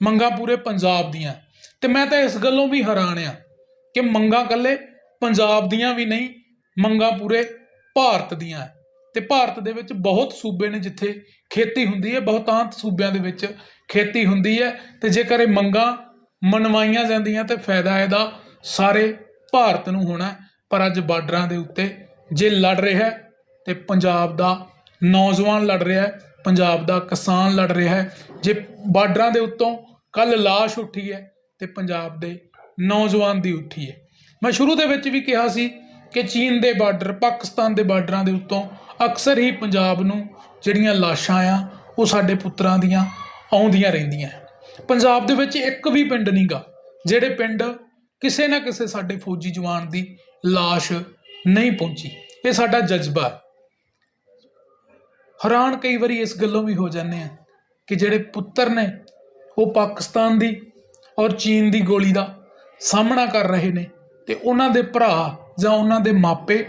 ਮੰਗਾਂ ਪੂਰੇ ਪੰਜਾਬ ਦੀਆਂ। ਤੇ ਮੈਂ ਤਾਂ ਇਸ ਗੱਲੋਂ ਵੀ ਹੈਰਾਨ ਆ ਕਿ ਮੰਗਾਂ ਕੱਲੇ ਪੰਜਾਬ ਦੀਆਂ ਵੀ ਨਹੀਂ, ਮੰਗਾਂ ਪੂਰੇ ਭਾਰਤ ਦੀਆਂ ਹੈ। ਤੇ ਭਾਰਤ ਦੇ ਵਿੱਚ ਬਹੁਤ ਸੂਬੇ ਨੇ ਜਿੱਥੇ ਖੇਤੀ ਹੁੰਦੀ ਹੈ, ਬਹੁਤਾਂਤ ਸੂਬਿਆਂ ਦੇ ਵਿੱਚ ਖੇਤੀ ਹੁੰਦੀ ਹੈ। ਤੇ ਜੇਕਰ ਇਹ ਮੰਗਾਂ ਮਨਵਾਈਆਂ ਜਾਂਦੀਆਂ ਤੇ ਫਾਇਦਾ ਇਹਦਾ ਸਾਰੇ ਭਾਰਤ ਨੂੰ ਹੋਣਾ ਪਰ ਅੱਜ ਬਾਰਡਰਾਂ ਦੇ ਉੱਤੇ ਜੇ ਲੜ ਰਿਹਾ ਹੈ ਤੇ ਪੰਜਾਬ ਦਾ ਨੌਜਵਾਨ ਲੜ ਰਿਹਾ ਪੰਜਾਬ ਦਾ ਕਿਸਾਨ ਲੜ ਰਿਹਾ ਹੈ। ਜੇ ਬਾਰਡਰਾਂ ਦੇ ਉੱਤੋਂ ਕੱਲ ਲਾਸ਼ ਉੱਠੀ ਹੈ ਤੇ ਪੰਜਾਬ ਦੇ ਨੌਜਵਾਨ ਦੀ ਉੱਠੀ ਹੈ। ਮੈਂ ਸ਼ੁਰੂ ਦੇ ਵਿੱਚ ਵੀ ਕਿਹਾ ਸੀ ਕਿ ਚੀਨ ਦੇ ਬਾਰਡਰ, ਪਾਕਿਸਤਾਨ ਦੇ ਬਾਰਡਰਾਂ ਦੇ ਉੱਤੋਂ ਅਕਸਰ ਹੀ ਪੰਜਾਬ ਨੂੰ ਜਿਹੜੀਆਂ ਲਾਸ਼ਾਂ ਆ, ਉਹ ਸਾਡੇ ਪੁੱਤਰਾਂ ਦੀਆਂ ਆਉਂਦੀਆਂ ਰਹਿੰਦੀਆਂ ਪੰਜਾਬ ਦੇ ਵਿੱਚ ਇੱਕ ਵੀ ਪਿੰਡ ਨਹੀਂਗਾ ਜਿਹੜੇ ਪਿੰਡ ਕਿਸੇ ਨਾ ਕਿਸੇ ਸਾਡੇ ਫੌਜੀ ਜਵਾਨ ਦੀ ਲਾਸ਼ ਨਹੀਂ ਪਹੁੰਚੀ। ਇਹ ਸਾਡਾ ਜਜ਼ਬਾ ਹੈਰਾਨ ਕਈ ਵਾਰੀ ਇਸ ਗੱਲੋਂ ਵੀ ਹੋ ਜਾਂਦੇ ਆ ਕਿ ਜਿਹੜੇ ਪੁੱਤਰ ਨੇ, ਉਹ ਪਾਕਿਸਤਾਨ ਦੀ ਔਰ ਚੀਨ ਦੀ ਗੋਲੀ ਦਾ ਸਾਹਮਣਾ ਕਰ ਰਹੇ ਨੇ ਤੇ ਉਹਨਾਂ ਦੇ ਭਰਾ ਜਾਂ ਉਹਨਾਂ ਦੇ ਮਾਪੇ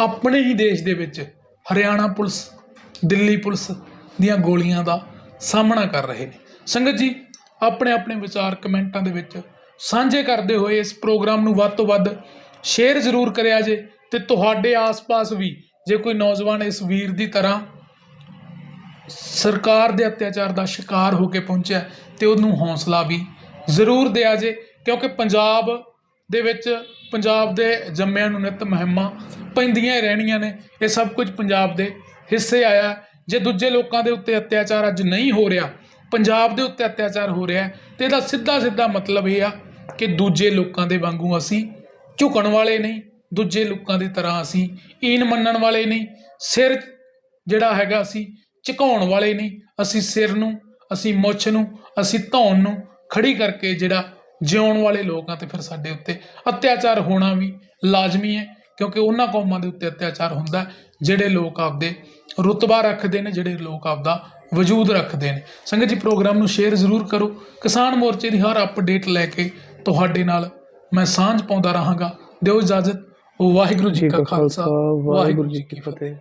ਆਪਣੇ ਹੀ ਦੇਸ਼ ਦੇ ਵਿੱਚ ਹਰਿਆਣਾ ਪੁਲਿਸ, ਦਿੱਲੀ ਪੁਲਿਸ ਦੀਆਂ ਗੋਲੀਆਂ ਦਾ ਸਾਹਮਣਾ ਕਰ ਰਹੇ ਨੇ। ਸੰਗਤ ਜੀ, ਆਪਣੇ ਆਪਣੇ ਵਿਚਾਰ ਕਮੈਂਟਾਂ ਦੇ ਵਿੱਚ ਸਾਂਝੇ ਕਰਦੇ ਹੋਏ ਇਸ ਪ੍ਰੋਗਰਾਮ ਨੂੰ ਵੱਧ ਤੋਂ ਵੱਧ ਸ਼ੇਅਰ ਜ਼ਰੂਰ ਕਰਿਆ ਜੇ ਤੇ ਤੁਹਾਡੇ ਆਸ-ਪਾਸ ਵੀ ਜੇ ਕੋਈ ਨੌਜਵਾਨ ਇਸ ਵੀਰ ਦੀ ਤਰ੍ਹਾਂ ਸਰਕਾਰ ਦੇ ਅਤਿਆਚਾਰ ਦਾ ਸ਼ਿਕਾਰ ਹੋ ਕੇ ਪਹੁੰਚਿਆ ਤੇ ਉਹਨੂੰ ਹੌਸਲਾ ਵੀ ਜ਼ਰੂਰ ਦਿਆ ਜੇ, ਕਿਉਂਕਿ ਪੰਜਾਬ ਦੇ ਵਿੱਚ ਪੰਜਾਬ ਦੇ ਜੰਮਿਆਂ ਨੂੰ ਨਿਤ ਮਹਿਮਾ ਪੈਂਦੀਆਂ ਹੀ ਰਹਿਣੀਆਂ ਨੇ। ਇਹ ਸਭ ਕੁਝ ਪੰਜਾਬ ਦੇ ਹਿੱਸੇ ਆਇਆ ਜੇ ਦੂਜੇ ਲੋਕਾਂ ਦੇ ਉੱਤੇ ਅਤਿਆਚਾਰ ਅੱਜ ਨਹੀਂ ਹੋ ਰਿਹਾ ਪੰਜਾਬ ਦੇ ਉੱਤੇ ਅਤਿਆਚਾਰ ਹੋ ਰਿਹਾ ਹੈ, ਤੇ ਇਹਦਾ ਸਿੱਧਾ ਸਿੱਧਾ ਮਤਲਬ ਇਹ ਆ ਕਿ ਦੂਜੇ ਲੋਕਾਂ ਦੇ ਵਾਂਗੂ ਅਸੀਂ ਝੁਕਣ ਵਾਲੇ ਨਹੀਂ ਦੂਜੇ ਲੋਕਾਂ ਦੀ ਤਰ੍ਹਾਂ ਅਸੀਂ ਈਨ ਮੰਨਣ ਵਾਲੇ ਨਹੀਂ ਸਿਰ ਜਿਹੜਾ ਹੈਗਾ ਅਸੀਂ ਝੁਕਾਉਣ ਵਾਲੇ ਨਹੀਂ ਅਸੀਂ ਸਿਰ ਨੂੰ ਅਸੀਂ ਮੁੱਛ ਨੂੰ ਅਸੀਂ ਧੌਣ ਨੂੰ ਖੜੀ ਕਰਕੇ ਜਿਹੜਾ ਜਿਉਣ ਵਾਲੇ ਲੋਕ ਆ ਤੇ ਫਿਰ ਸਾਡੇ ਉੱਤੇ ਅਤਿਆਚਾਰ ਹੋਣਾ ਵੀ ਲਾਜ਼ਮੀ ਹੈ ਕਿਉਂਕਿ ਉਹਨਾਂ ਕੌਮਾਂ ਦੇ ਉੱਤੇ ਅਤਿਆਚਾਰ ਹੁੰਦਾ ਜਿਹੜੇ ਲੋਕ ਆਪਦੇ ਰੁਤਬਾ ਰੱਖਦੇ ਨੇ ਜਿਹੜੇ ਲੋਕ ਆਪਦਾ ਵਜੂਦ ਰੱਖਦੇ ਨੇ। ਸੰਗਤ ਜੀ ਪ੍ਰੋਗਰਾਮ ਨੂੰ ਸ਼ੇਅਰ ਜ਼ਰੂਰ ਕਰੋ। ਕਿਸਾਨ ਮੋਰਚੇ ਦੀ ਹਰ ਅਪਡੇਟ ਲੈ ਕੇ ਤੁਹਾਡੇ ਨਾਲ ਮੈਂ ਸਾਂਝ ਪਾਉਂਦਾ ਰਹਾਂਗਾ। ਦਿਓ ਇਜਾਜ਼ਤ। ਵਾਹਿਗੁਰੂ ਜੀ ਕਾ ਖਾਲਸਾ। ਵਾਹਿਗੁਰੂ ਜੀ ਕੀ ਫਤਿਹ।